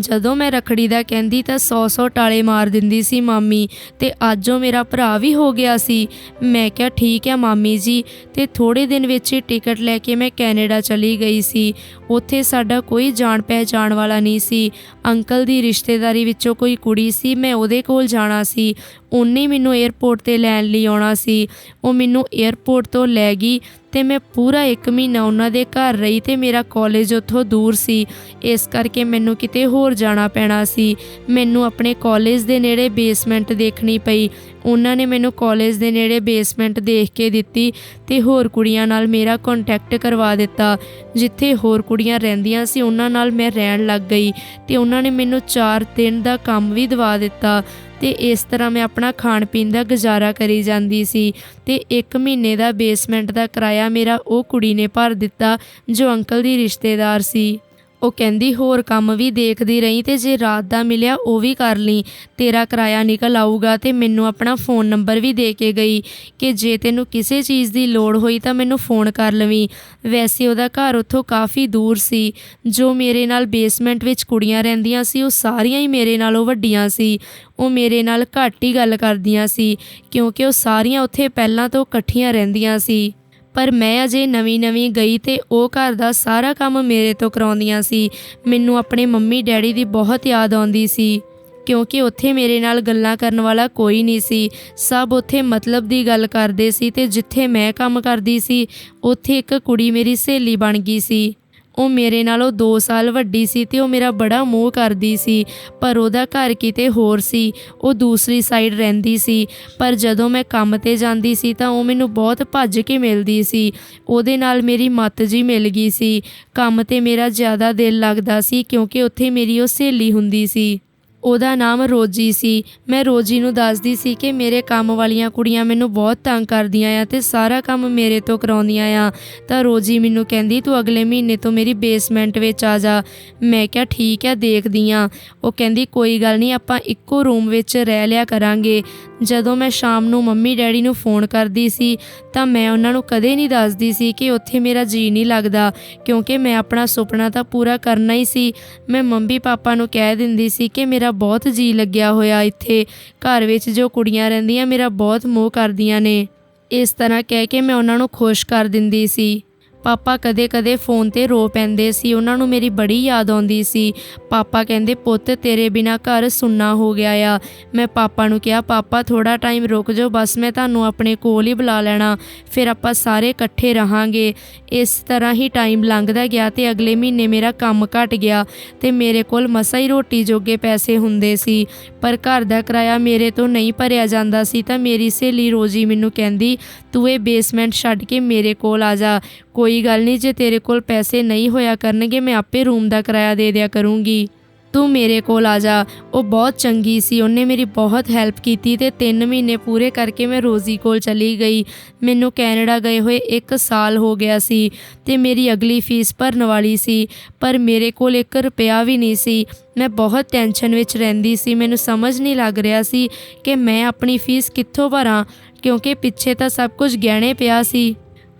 ਜਦੋਂ ਮੈਂ ਰਖੜੀ ਦਾ ਕਹਿੰਦੀ ਤਾਂ 100-100 ਟਾਲੇ ਮਾਰ ਦਿੰਦੀ ਸੀ ਮਾਮੀ ਤੇ ਅੱਜ ਉਹ ਮੇਰਾ ਭਰਾ ਵੀ ਹੋ ਗਿਆ ਸੀ। ਮੈਂ ਕਿਹਾ, ਠੀਕ ਹੈ ਮਾਮੀ ਜੀ। ਤੇ ਥੋੜੇ ਦਿਨ ਵਿੱਚ ਹੀ ਟਿਕਟ ਲੈ ਕੇ ਮੈਂ ਕੈਨੇਡਾ ਚਲੀ ਗਈ ਸੀ। ਉੱਥੇ ਸਾਡਾ ਕੋਈ ਜਾਣ ਪਹਿਚਾਣ ਵਾਲਾ ਨਹੀਂ ਸੀ। ਅੰਕਲ ਦੀ ਰਿਸ਼ਤੇਦਾਰੀ ਵਿੱਚੋਂ ਕੋਈ ਕੁੜੀ ਸੀ, ਮੈਂ ਉਹਦੇ ਕੋਲ ਜਾਣਾ ਸੀ। ਉਹਨੇ ਮੈਨੂੰ 에ਅਰਪੋਰਟ ਤੇ ਲੈਣ ਲਈ ਆਉਣਾ ਸੀ। ਉਹ ਮੈਨੂੰ 에ਅਰਪੋਰਟ ਤੋਂ ਲੈ ਗਈ ਤੇ ਮੈਂ ਪੂਰਾ 1 ਮਹੀਨਾ ਉਹਨਾਂ ਦੇ ਘਰ ਰਹੀ ਤੇ ਮੇਰਾ ਕਾਲਜ ਉੱਥੋਂ ਦੂਰ ਸੀ। ਇਸ ਕਰਕੇ ਮੈਨੂੰ ਕਿਤੇ ਹੋਰ ਜਾਣਾ ਪੈਣਾ ਸੀ। ਮੈਨੂੰ ਆਪਣੇ ਕਾਲਜ ਦੇ ਨੇੜੇ ਬੇਸਮੈਂਟ ਦੇਖਣੀ ਪਈ। ਉਹਨਾਂ ਨੇ ਮੈਨੂੰ ਕਾਲਜ ਦੇ ਨੇੜੇ ਬੇਸਮੈਂਟ ਦੇਖ ਕੇ ਦਿੱਤੀ ਤੇ ਹੋਰ ਕੁੜੀਆਂ ਨਾਲ ਮੇਰਾ ਕੰਟੈਕਟ ਕਰਵਾ ਦਿੱਤਾ। ਜਿੱਥੇ ਹੋਰ ਕੁੜੀਆਂ ਰਹਿੰਦੀਆਂ ਸੀ, ਉਹਨਾਂ ਨਾਲ ਮੈਂ ਰਹਿਣ ਲੱਗ ਗਈ ਤੇ ਉਹਨਾਂ ਨੇ ਮੈਨੂੰ 4 ਦਿਨ ਦਾ ਕੰਮ ਵੀ ਦਵਾ ਦਿੱਤਾ। ਤੇ ਇਸ ਤਰ੍ਹਾਂ ਮੈਂ ਆਪਣਾ ਖਾਣ ਪੀਣ ਦਾ ਗੁਜ਼ਾਰਾ ਕਰੀ ਜਾਂਦੀ ਸੀ ਤੇ 1 ਮਹੀਨੇ ਦਾ ਬੇਸਮੈਂਟ ਦਾ ਕਿਰਾਇਆ ਮੇਰਾ ਉਹ ਕੁੜੀ ਨੇ ਭਰ ਦਿੱਤਾ ਜੋ ਅੰਕਲ ਦੀ ਰਿਸ਼ਤੇਦਾਰ ਸੀ। ਉਹ ਕਹਿੰਦੀ, ਹੋਰ ਕੰਮ ਵੀ ਦੇਖਦੀ ਰਹੀ ਤੇ ਜੇ ਰਾਤ ਦਾ ਮਿਲਿਆ ਉਹ ਵੀ ਕਰ ਲਈ। ਤੇਰਾ ਕਿਰਾਇਆ ਨਿਕਲ ਆਊਗਾ ਤੇ ਮੈਨੂੰ ਆਪਣਾ ਫੋਨ ਨੰਬਰ ਵੀ ਦੇ ਕੇ ਗਈ ਕਿ ਜੇ ਤੈਨੂੰ ਕਿਸੇ ਚੀਜ਼ ਦੀ ਲੋੜ ਹੋਈ ਤਾਂ ਮੈਨੂੰ ਫੋਨ ਕਰ ਲਵੀਂ। ਵੈਸੇ ਉਹਦਾ ਘਰ ਉੱਥੋਂ ਕਾਫੀ ਦੂਰ ਸੀ। ਜੋ ਮੇਰੇ ਨਾਲ ਬੇਸਮੈਂਟ ਵਿੱਚ ਕੁੜੀਆਂ ਰਹਿੰਦੀਆਂ ਸੀ, ਉਹ ਸਾਰੀਆਂ ਹੀ ਮੇਰੇ ਨਾਲੋਂ ਵੱਡੀਆਂ ਸੀ। ਉਹ ਮੇਰੇ ਨਾਲ ਘੱਟ ਹੀ ਗੱਲ ਕਰਦੀਆਂ ਸੀ, ਕਿਉਂਕਿ ਉਹ ਸਾਰੀਆਂ ਉੱਥੇ ਪਹਿਲਾਂ ਤੋਂ ਇਕੱਠੀਆਂ ਰਹਿੰਦੀਆਂ ਸੀ। ਪਰ ਮੈਂ ਅਜੇ ਨਵੀਂ-ਨਵੀਂ ਗਈ ਤੇ ਉਹ ਘਰ ਦਾ ਸਾਰਾ ਕੰਮ ਮੇਰੇ ਤੋਂ ਕਰਾਉਂਦੀਆਂ ਸੀ। ਮੈਨੂੰ ਆਪਣੇ ਮੰਮੀ ਡੈਡੀ ਦੀ ਬਹੁਤ ਯਾਦ ਆਉਂਦੀ ਸੀ। ਕਿਉਂਕਿ ਉੱਥੇ ਮੇਰੇ ਨਾਲ ਗੱਲਾਂ ਕਰਨ ਵਾਲਾ ਕੋਈ ਨਹੀਂ ਸੀ। ਸਭ ਉੱਥੇ ਮਤਲਬ ਦੀ ਗੱਲ ਕਰਦੇ ਸੀ ਤੇ ਜਿੱਥੇ ਮੈਂ ਕੰਮ ਕਰਦੀ ਸੀ, ਉੱਥੇ ਇੱਕ ਕੁੜੀ ਮੇਰੀ ਸਹੇਲੀ ਬਣ ਗਈ ਸੀ। ਉਹ ਮੇਰੇ ਨਾਲੋਂ 2 ਸਾਲ ਵੱਡੀ ਸੀ ਤੇ ਉਹ ਮੇਰਾ ਬੜਾ ਮੋਹ ਕਰਦੀ ਸੀ, ਪਰ ਉਹਦਾ ਘਰ ਕਿਤੇ ਹੋਰ ਸੀ, ਉਹ ਦੂਸਰੀ ਸਾਈਡ ਰਹਿੰਦੀ ਸੀ, ਪਰ ਜਦੋਂ ਮੈਂ ਕੰਮ ਤੇ ਜਾਂਦੀ ਸੀ ਤਾਂ ਉਹ ਮੈਨੂੰ ਬਹੁਤ ਭੱਜ ਕੇ ਮਿਲਦੀ ਸੀ, ਉਹਦੇ ਨਾਲ ਮੇਰੀ ਮੱਤ ਜੀ ਮਿਲ ਗਈ ਸੀ, ਕੰਮ ਤੇ ਮੇਰਾ ਜ਼ਿਆਦਾ ਦਿਲ ਲੱਗਦਾ ਸੀ ਕਿਉਂਕਿ ਉੱਥੇ ਮੇਰੀ ਉਹ ਸਹੇਲੀ ਹੁੰਦੀ ਸੀ। ਉਹਦਾ ਨਾਮ ਰੋਜੀ ਸੀ। ਮੈਂ ਰੋਜੀ ਨੂੰ ਦੱਸਦੀ ਸੀ ਕਿ ਮੇਰੇ ਕੰਮ ਵਾਲੀਆਂ ਕੁੜੀਆਂ ਮੈਨੂੰ ਬਹੁਤ ਤੰਗ ਕਰਦੀਆਂ ਆ ਤੇ ਸਾਰਾ ਕੰਮ ਮੇਰੇ ਤੋਂ ਕਰਾਉਂਦੀਆਂ ਆ। ਤਾਂ ਰੋਜੀ ਮੈਨੂੰ ਕਹਿੰਦੀ, ਤੂੰ ਅਗਲੇ ਮਹੀਨੇ ਤੋਂ ਮੇਰੀ ਬੇਸਮੈਂਟ ਵਿੱਚ ਆ ਜਾ। ਮੈਂ ਕਿਹਾ, ਠੀਕ ਹੈ ਦੇਖਦੀ ਆ। ਉਹ ਕਹਿੰਦੀ, ਕੋਈ ਗੱਲ ਨਹੀਂ, ਆਪਾਂ ਇੱਕੋ ਰੂਮ ਵਿੱਚ ਰਹਿ ਲਿਆ ਕਰਾਂਗੇ। ਜਦੋਂ ਮੈਂ ਸ਼ਾਮ ਨੂੰ ਮੰਮੀ ਡੈਡੀ ਨੂੰ ਫੋਨ ਕਰਦੀ ਸੀ, ਤਾਂ ਮੈਂ ਉਹਨਾਂ ਨੂੰ ਕਦੇ ਨਹੀਂ ਦੱਸਦੀ ਸੀ ਕਿ ਉੱਥੇ ਮੇਰਾ ਜੀ ਨਹੀਂ ਲੱਗਦਾ, ਕਿਉਂਕਿ ਮੈਂ ਆਪਣਾ ਸੁਪਨਾ ਤਾਂ ਪੂਰਾ ਕਰਨਾ ਹੀ ਸੀ। ਮੈਂ ਮੰਮੀ ਪਾਪਾ ਨੂੰ ਕਹਿ ਦਿੰਦੀ ਸੀ ਕਿ ਮੇਰਾ ਬਹੁਤ ਜੀ ਲੱਗਿਆ ਹੋਇਆ ਇੱਥੇ। ਘਰ ਵਿੱਚ ਜੋ ਕੁੜੀਆਂ ਰਹਿੰਦੀਆਂ, ਮੇਰਾ ਬਹੁਤ ਮੋਹ ਕਰਦੀਆਂ ਨੇ। ਇਸ ਤਰ੍ਹਾਂ ਕਹਿ ਕੇ ਮੈਂ ਉਹਨਾਂ ਨੂੰ ਖੁਸ਼ ਕਰ ਦਿੰਦੀ ਸੀ। ਪਾਪਾ ਕਦੇ-ਕਦੇ ਫੋਨ ਤੇ ਰੋ ਪੈਂਦੇ ਸੀ। ਉਹਨਾਂ ਨੂੰ ਮੇਰੀ ਬੜੀ ਯਾਦ ਆਉਂਦੀ ਸੀ। ਪਾਪਾ ਕਹਿੰਦੇ, ਪੁੱਤ, ਤੇਰੇ ਬਿਨਾ ਘਰ ਸੁੰਨਾ ਹੋ ਗਿਆ ਆ। ਮੈਂ ਪਾਪਾ ਨੂੰ ਕਿਹਾ, ਪਾਪਾ ਥੋੜਾ ਟਾਈਮ ਰੁਕ ਜਾਓ, ਬਸ ਮੈਂ ਤੁਹਾਨੂੰ ਆਪਣੇ ਕੋਲ ਹੀ ਬੁਲਾ ਲੈਣਾ। ਫਿਰ ਆਪਾਂ ਸਾਰੇ ਇਕੱਠੇ ਰਹਾਂਗੇ। ਇਸ ਤਰ੍ਹਾਂ ਹੀ ਟਾਈਮ ਲੰਘਦਾ ਗਿਆ ਤੇ ਅਗਲੇ ਮਹੀਨੇ ਮੇਰਾ ਕੰਮ ਘਟ ਗਿਆ ਤੇ ਮੇਰੇ ਕੋਲ ਮਸਾ ਹੀ ਰੋਟੀ ਜੋਗੇ ਪੈਸੇ ਹੁੰਦੇ ਸੀ। ਪਰ ਘਰ ਦਾ ਕਿਰਾਇਆ ਮੇਰੇ ਤੋਂ ਨਹੀਂ ਭਰਿਆ ਜਾਂਦਾ ਸੀ ਤਾਂ ਮੇਰੀ ਸਹੇਲੀ ਰੋਜੀ ਮੈਨੂੰ ਕਹਿੰਦੀ, ਤੂੰ ਇਹ ਬੇਸਮੈਂਟ ਛੱਡ ਕੇ ਮੇਰੇ ਕੋਲ ਆ ਜਾ। ਕੋਈ ਗੱਲ ਨਹੀਂ, ਜੇ ਤੇਰੇ ਕੋਲ ਪੈਸੇ ਨਹੀਂ ਹੋਇਆ ਕਰਨਗੇ, ਮੈਂ ਆਪੇ ਰੂਮ ਦਾ ਕਿਰਾਇਆ ਦੇ ਦਿਆ ਕਰੂੰਗੀ। ਤੂੰ ਮੇਰੇ ਕੋਲ ਆ ਜਾ। ਉਹ ਬਹੁਤ ਚੰਗੀ ਸੀ। ਉਹਨੇ ਮੇਰੀ ਬਹੁਤ ਹੈਲਪ ਕੀਤੀ ਤੇ 3 ਮਹੀਨੇ ਪੂਰੇ ਕਰਕੇ ਮੈਂ ਰੋਜ਼ੀ ਕੋਲ ਚਲੀ ਗਈ। ਮੈਨੂੰ ਕੈਨੇਡਾ ਗਏ ਹੋਏ 1 ਸਾਲ ਹੋ ਗਿਆ ਸੀ ਤੇ ਮੇਰੀ ਅਗਲੀ ਫੀਸ ਭਰਨ ਵਾਲੀ ਸੀ, ਪਰ ਮੇਰੇ ਕੋਲ 1 ਰੁਪਿਆ ਵੀ ਨਹੀਂ ਸੀ। ਮੈਂ ਬਹੁਤ ਟੈਨਸ਼ਨ ਵਿੱਚ ਰਹਿੰਦੀ ਸੀ। ਮੈਨੂੰ ਸਮਝ ਨਹੀਂ ਲੱਗ ਰਿਹਾ ਸੀ ਕਿ ਮੈਂ ਆਪਣੀ ਫੀਸ ਕਿੱਥੋਂ ਭਰਾਂ, ਕਿਉਂਕਿ ਪਿੱਛੇ ਤਾਂ ਸਭ ਕੁਝ ਗਹਿਣੇ ਪਿਆ ਸੀ।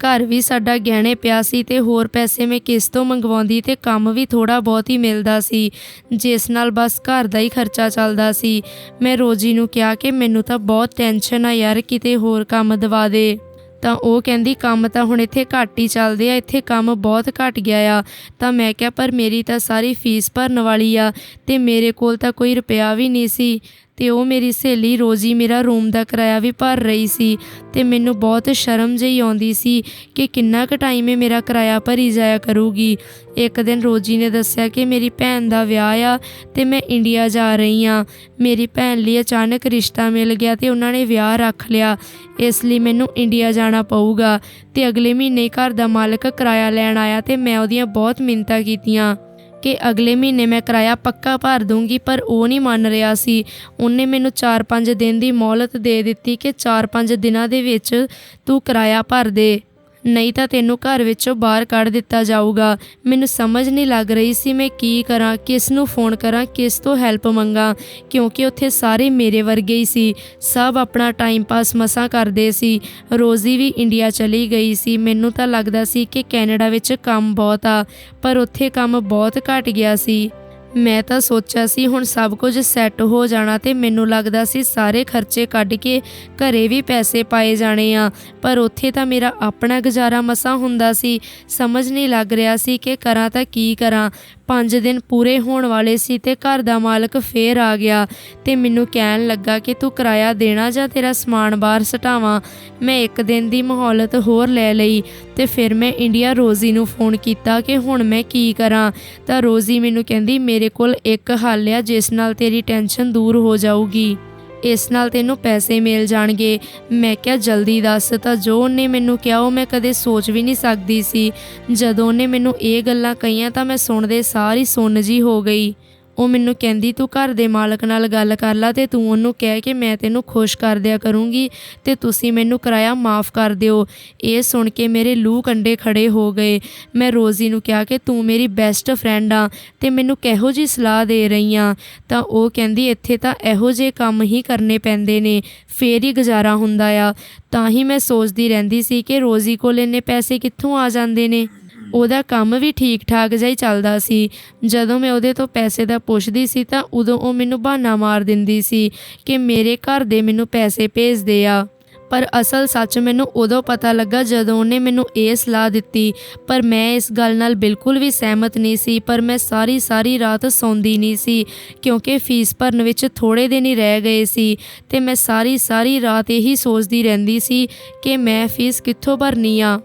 ਘਰ ਵੀ ਸਾਡਾ ਗਹਿਣੇ ਪਿਆ ਸੀ ਤੇ ਹੋਰ ਪੈਸੇ ਮੈਂ ਕਿਸ ਤੋਂ ਮੰਗਵਾਉਂਦੀ ਤੇ ਕੰਮ ਵੀ ਥੋੜਾ ਬਹੁਤ ਹੀ ਮਿਲਦਾ ਸੀ, ਜਿਸ ਨਾਲ ਬਸ ਘਰ ਦਾ ਹੀ ਖਰਚਾ ਚੱਲਦਾ ਸੀ। ਮੈਂ ਰੋਜੀ ਨੂੰ ਕਿਹਾ ਕਿ ਮੈਨੂੰ ਤਾਂ ਬਹੁਤ ਟੈਨਸ਼ਨ ਆ ਯਾਰ ਕਿਤੇ ਹੋਰ ਕੰਮ ਦਵਾ ਦੇ। ਤਾਂ ਉਹ ਕਹਿੰਦੀ, ਕੰਮ ਤਾਂ ਹੁਣ ਇੱਥੇ ਘੱਟ ਹੀ ਚੱਲਦੇ ਆ, ਇੱਥੇ ਕੰਮ ਬਹੁਤ ਘਟ ਗਿਆ ਆ। ਤਾਂ ਮੈਂ ਕਿਹਾ, ਪਰ ਮੇਰੀ ਤਾਂ ਸਾਰੀ ਫੀਸ ਭਰਨ ਵਾਲੀ ਆ ਤੇ ਮੇਰੇ ਕੋਲ ਤਾਂ ਕੋਈ ਰੁਪਿਆ ਵੀ ਨਹੀਂ ਸੀ। ਤੇ ਉਹ ਮੇਰੀ ਸਹੇਲੀ ਰੋਜ਼ੀ ਮੇਰਾ ਰੂਮ ਦਾ ਕਿਰਾਇਆ ਵੀ ਭਰ ਰਹੀ ਸੀ ਤੇ ਮੈਨੂੰ ਬਹੁਤ ਸ਼ਰਮ ਜਿਹੀ ਆਉਂਦੀ ਸੀ ਕਿ ਕਿੰਨਾ ਕੁ ਟਾਈਮ ਇਹ ਮੇਰਾ ਕਿਰਾਇਆ ਭਰੀ ਜਾਇਆ ਕਰੂਗੀ। ਇੱਕ ਦਿਨ ਰੋਜੀ ਨੇ ਦੱਸਿਆ ਕਿ ਮੇਰੀ ਭੈਣ ਦਾ ਵਿਆਹ ਆ ਤੇ ਮੈਂ ਇੰਡੀਆ ਜਾ ਰਹੀ ਆ ਮੇਰੀ ਭੈਣ ਲਈ ਅਚਾਨਕ ਰਿਸ਼ਤਾ ਮਿਲ ਗਿਆ ਤੇ ਉਹਨਾਂ ਨੇ ਵਿਆਹ ਰੱਖ ਲਿਆ। ਇਸ ਲਈ ਮੈਨੂੰ ਇੰਡੀਆ ਜਾਣਾ ਪਊਗਾ ਤੇ ਅਗਲੇ ਮਹੀਨੇ ਘਰ ਦਾ ਮਾਲਕ ਕਿਰਾਇਆ ਲੈਣ ਆਇਆ ਤੇ ਮੈਂ ਉਹਦੀਆਂ ਬਹੁਤ ਮਿੰਨਤਾਂ ਕੀਤੀਆਂ। ਕਿ ਅਗਲੇ ਮਹੀਨੇ ਮੈਂ ਕਿਰਾਇਆ ਪੱਕਾ ਭਰ ਦੂੰਗੀ, ਪਰ ਉਹ ਨਹੀਂ ਮੰਨ ਰਿਹਾ ਸੀ। ਉਹਨੇ ਮੈਨੂੰ 4-5 ਦਿਨ ਦੀ ਮੌਲਤ ਦੇ ਦਿੱਤੀ ਕਿ 4-5 ਦਿਨਾਂ ਦੇ ਵਿੱਚ ਤੂੰ ਕਿਰਾਇਆ ਭਰ ਦੇ। ਨਹੀਂ ਤਾਂ ਤੈਨੂੰ ਘਰ ਵਿੱਚੋਂ ਬਾਹਰ ਕੱਢ ਦਿੱਤਾ ਜਾਊਗਾ। ਮੈਨੂੰ ਸਮਝ ਨਹੀਂ ਲੱਗ ਰਹੀ ਸੀ ਮੈਂ ਕੀ ਕਰਾਂ, ਕਿਸ ਨੂੰ ਫੋਨ ਕਰਾਂ, ਕਿਸ ਤੋਂ ਹੈਲਪ ਮੰਗਾ, ਕਿਉਂਕਿ ਉੱਥੇ ਸਾਰੇ ਮੇਰੇ ਵਰਗੇ ਹੀ ਸੀ। ਸਭ ਆਪਣਾ ਟਾਈਮ ਪਾਸ ਮਸਾਂ ਕਰਦੇ ਸੀ। ਰੋਜ਼ੀ ਵੀ ਇੰਡੀਆ ਚਲੀ ਗਈ ਸੀ। ਮੈਨੂੰ ਤਾਂ ਲੱਗਦਾ ਸੀ ਕਿ ਕੈਨੇਡਾ ਵਿੱਚ ਕੰਮ ਬਹੁਤ ਆ, ਪਰ ਉੱਥੇ ਕੰਮ ਬਹੁਤ ਘਟ ਗਿਆ ਸੀ। ਮੈਂ ਤਾਂ ਸੋਚਿਆ ਸੀ ਹੁਣ ਸਭ ਕੁਝ ਸੈੱਟ ਹੋ ਜਾਣਾ ਤੇ ਮੈਨੂੰ ਲੱਗਦਾ ਸੀ ਸਾਰੇ ਖਰਚੇ ਕੱਢ ਕੇ ਘਰੇ ਵੀ ਪੈਸੇ ਪਾਏ ਜਾਣੇ ਆ। ਪਰ ਉੱਥੇ ਤਾਂ ਮੇਰਾ ਆਪਣਾ ਗੁਜ਼ਾਰਾ ਮਸਾ ਹੁੰਦਾ ਸੀ। ਸਮਝ ਨਹੀਂ ਲੱਗ ਰਿਹਾ ਸੀ ਕਿ ਕਰਾਂ ਤਾਂ ਕੀ ਕਰਾਂ। 5 ਦਿਨ ਪੂਰੇ ਹੋਣ ਵਾਲੇ ਸੀ ਤੇ ਘਰ ਦਾ ਮਾਲਕ ਫੇਰ ਆ ਗਿਆ ਤੇ ਮੈਨੂੰ ਕਹਿਣ ਲੱਗਾ ਕਿ ਤੂੰ ਕਿਰਾਇਆ ਦੇਣਾ ਜਾਂ ਤੇਰਾ ਸਮਾਨ ਬਾਹਰ ਸਟਾਵਾਂ। ਮੈਂ ਇੱਕ ਦਿਨ ਦੀ ਮਹੌਲਤ ਹੋਰ ਲੈ ਲਈ ਤੇ ਫਿਰ ਮੈਂ ਇੰਡੀਆ ਰੋਜ਼ੀ ਨੂੰ ਫੋਨ ਕੀਤਾ ਕਿ ਹੁਣ ਮੈਂ ਕੀ ਕਰਾਂ। ਤਾਂ ਰੋਜ਼ੀ ਮੈਨੂੰ ਕਹਿੰਦੀ, ਮੇਰੇ ਕੋਲ ਇੱਕ ਹੱਲ ਆ, ਜਿਸ ਨਾਲ ਤੇਰੀ ਟੈਨਸ਼ਨ ਦੂਰ ਹੋ ਜਾਊਗੀ। ਇਸ ਨਾਲ ਤੈਨੂੰ ਪੈਸੇ ਮਿਲ ਜਾਣਗੇ। ਮੈਂ ਕਿਹਾ, ਜਲਦੀ ਦੱਸ ਤਾਂ ਜੋ ਉਹਨੇ ਮੈਨੂੰ ਕਿਹਾ, ਉਹ ਮੈਂ ਕਦੇ ਸੋਚ ਵੀ ਨਹੀਂ ਸਕਦੀ ਸੀ। ਜਦੋਂ ਉਹਨੇ ਮੈਨੂੰ ਇਹ ਗੱਲਾਂ ਕਹੀਆਂ ਤਾਂ ਮੈਂ ਸੁਣਦੇ ਸਾਰੀ ਸੁੰਨ ਜੀ ਹੋ ਗਈ। ਉਹ ਮੈਨੂੰ ਕਹਿੰਦੀ, ਤੂੰ ਘਰ ਦੇ ਮਾਲਕ ਨਾਲ ਗੱਲ ਕਰ ਲੈ ਤੇ ਤੂੰ ਉਹਨੂੰ ਕਹਿ ਕੇ ਮੈਂ ਤੈਨੂੰ ਖੁਸ਼ ਕਰ ਦਿਆ ਕਰੂੰਗੀ ਤੇ ਤੁਸੀਂ ਮੈਨੂੰ ਕਿਰਾਇਆ ਮਾਫ ਕਰ ਦਿਓ। ਇਹ ਸੁਣ ਕੇ ਮੇਰੇ ਲੂ ਕੰਡੇ ਖੜੇ ਹੋ ਗਏ। ਮੈਂ ਰੋਜ਼ੀ ਨੂੰ ਕਿਹਾ ਕਿ ਤੂੰ ਮੇਰੀ ਬੈਸਟ ਫਰੈਂਡ ਆ ਤੇ ਮੈਨੂੰ ਕਿਹੋ ਜੀ ਸਲਾਹ ਦੇ ਰਹੀ ਆ? ਤਾਂ ਉਹ ਕਹਿੰਦੀ, ਇੱਥੇ ਤਾਂ ਇਹੋ ਜਿਹੇ ਕੰਮ ਹੀ ਕਰਨੇ ਪੈਂਦੇ ਨੇ, ਫੇਰ ਹੀ ਗੁਜ਼ਾਰਾ ਹੁੰਦਾ ਆ। ਤਾਂ ਹੀ ਮੈਂ ਸੋਚਦੀ ਰਹਿੰਦੀ ਸੀ ਕਿ ਰੋਜ਼ੀ ਕੋਲ ਇੰਨੇ ਪੈਸੇ ਕਿੱਥੋਂ ਆ ਜਾਂਦੇ ਨੇ? ਉਹਦਾ ਕੰਮ ਵੀ ਠੀਕ ਠਾਕ ਜਿਹਾ ਹੀ ਚੱਲਦਾ ਸੀ। ਜਦੋਂ ਮੈਂ ਉਹਦੇ ਤੋਂ ਪੈਸੇ ਦਾ ਪੁੱਛਦੀ ਸੀ ਤਾਂ ਉਦੋਂ ਉਹ ਮੈਨੂੰ ਬਹਾਨਾ ਮਾਰ ਦਿੰਦੀ ਸੀ ਕਿ ਮੇਰੇ ਘਰ ਦੇ ਮੈਨੂੰ ਪੈਸੇ ਭੇਜਦੇ ਆ। ਪਰ ਅਸਲ ਸੱਚ ਮੈਨੂੰ ਉਦੋਂ ਪਤਾ ਲੱਗਾ ਜਦੋਂ ਉਹਨੇ ਮੈਨੂੰ ਇਹ ਸਲਾਹ ਦਿੱਤੀ। ਪਰ ਮੈਂ ਇਸ ਗੱਲ ਨਾਲ ਬਿਲਕੁਲ ਵੀ ਸਹਿਮਤ ਨਹੀਂ ਸੀ। ਪਰ ਮੈਂ ਸਾਰੀ ਸਾਰੀ ਰਾਤ ਸੌਂਦੀ ਨਹੀਂ ਸੀ ਕਿਉਂਕਿ ਫੀਸ ਭਰਨ ਵਿੱਚ ਥੋੜੇ ਦਿਨ ਹੀ ਰਹਿ ਗਏ ਸੀ ਤੇ ਮੈਂ ਸਾਰੀ ਸਾਰੀ ਰਾਤ ਇਹੀ ਸੋਚਦੀ ਰਹਿੰਦੀ ਸੀ ਕਿ ਮੈਂ ਫੀਸ ਕਿੱਥੋਂ ਭਰਨੀ ਆ।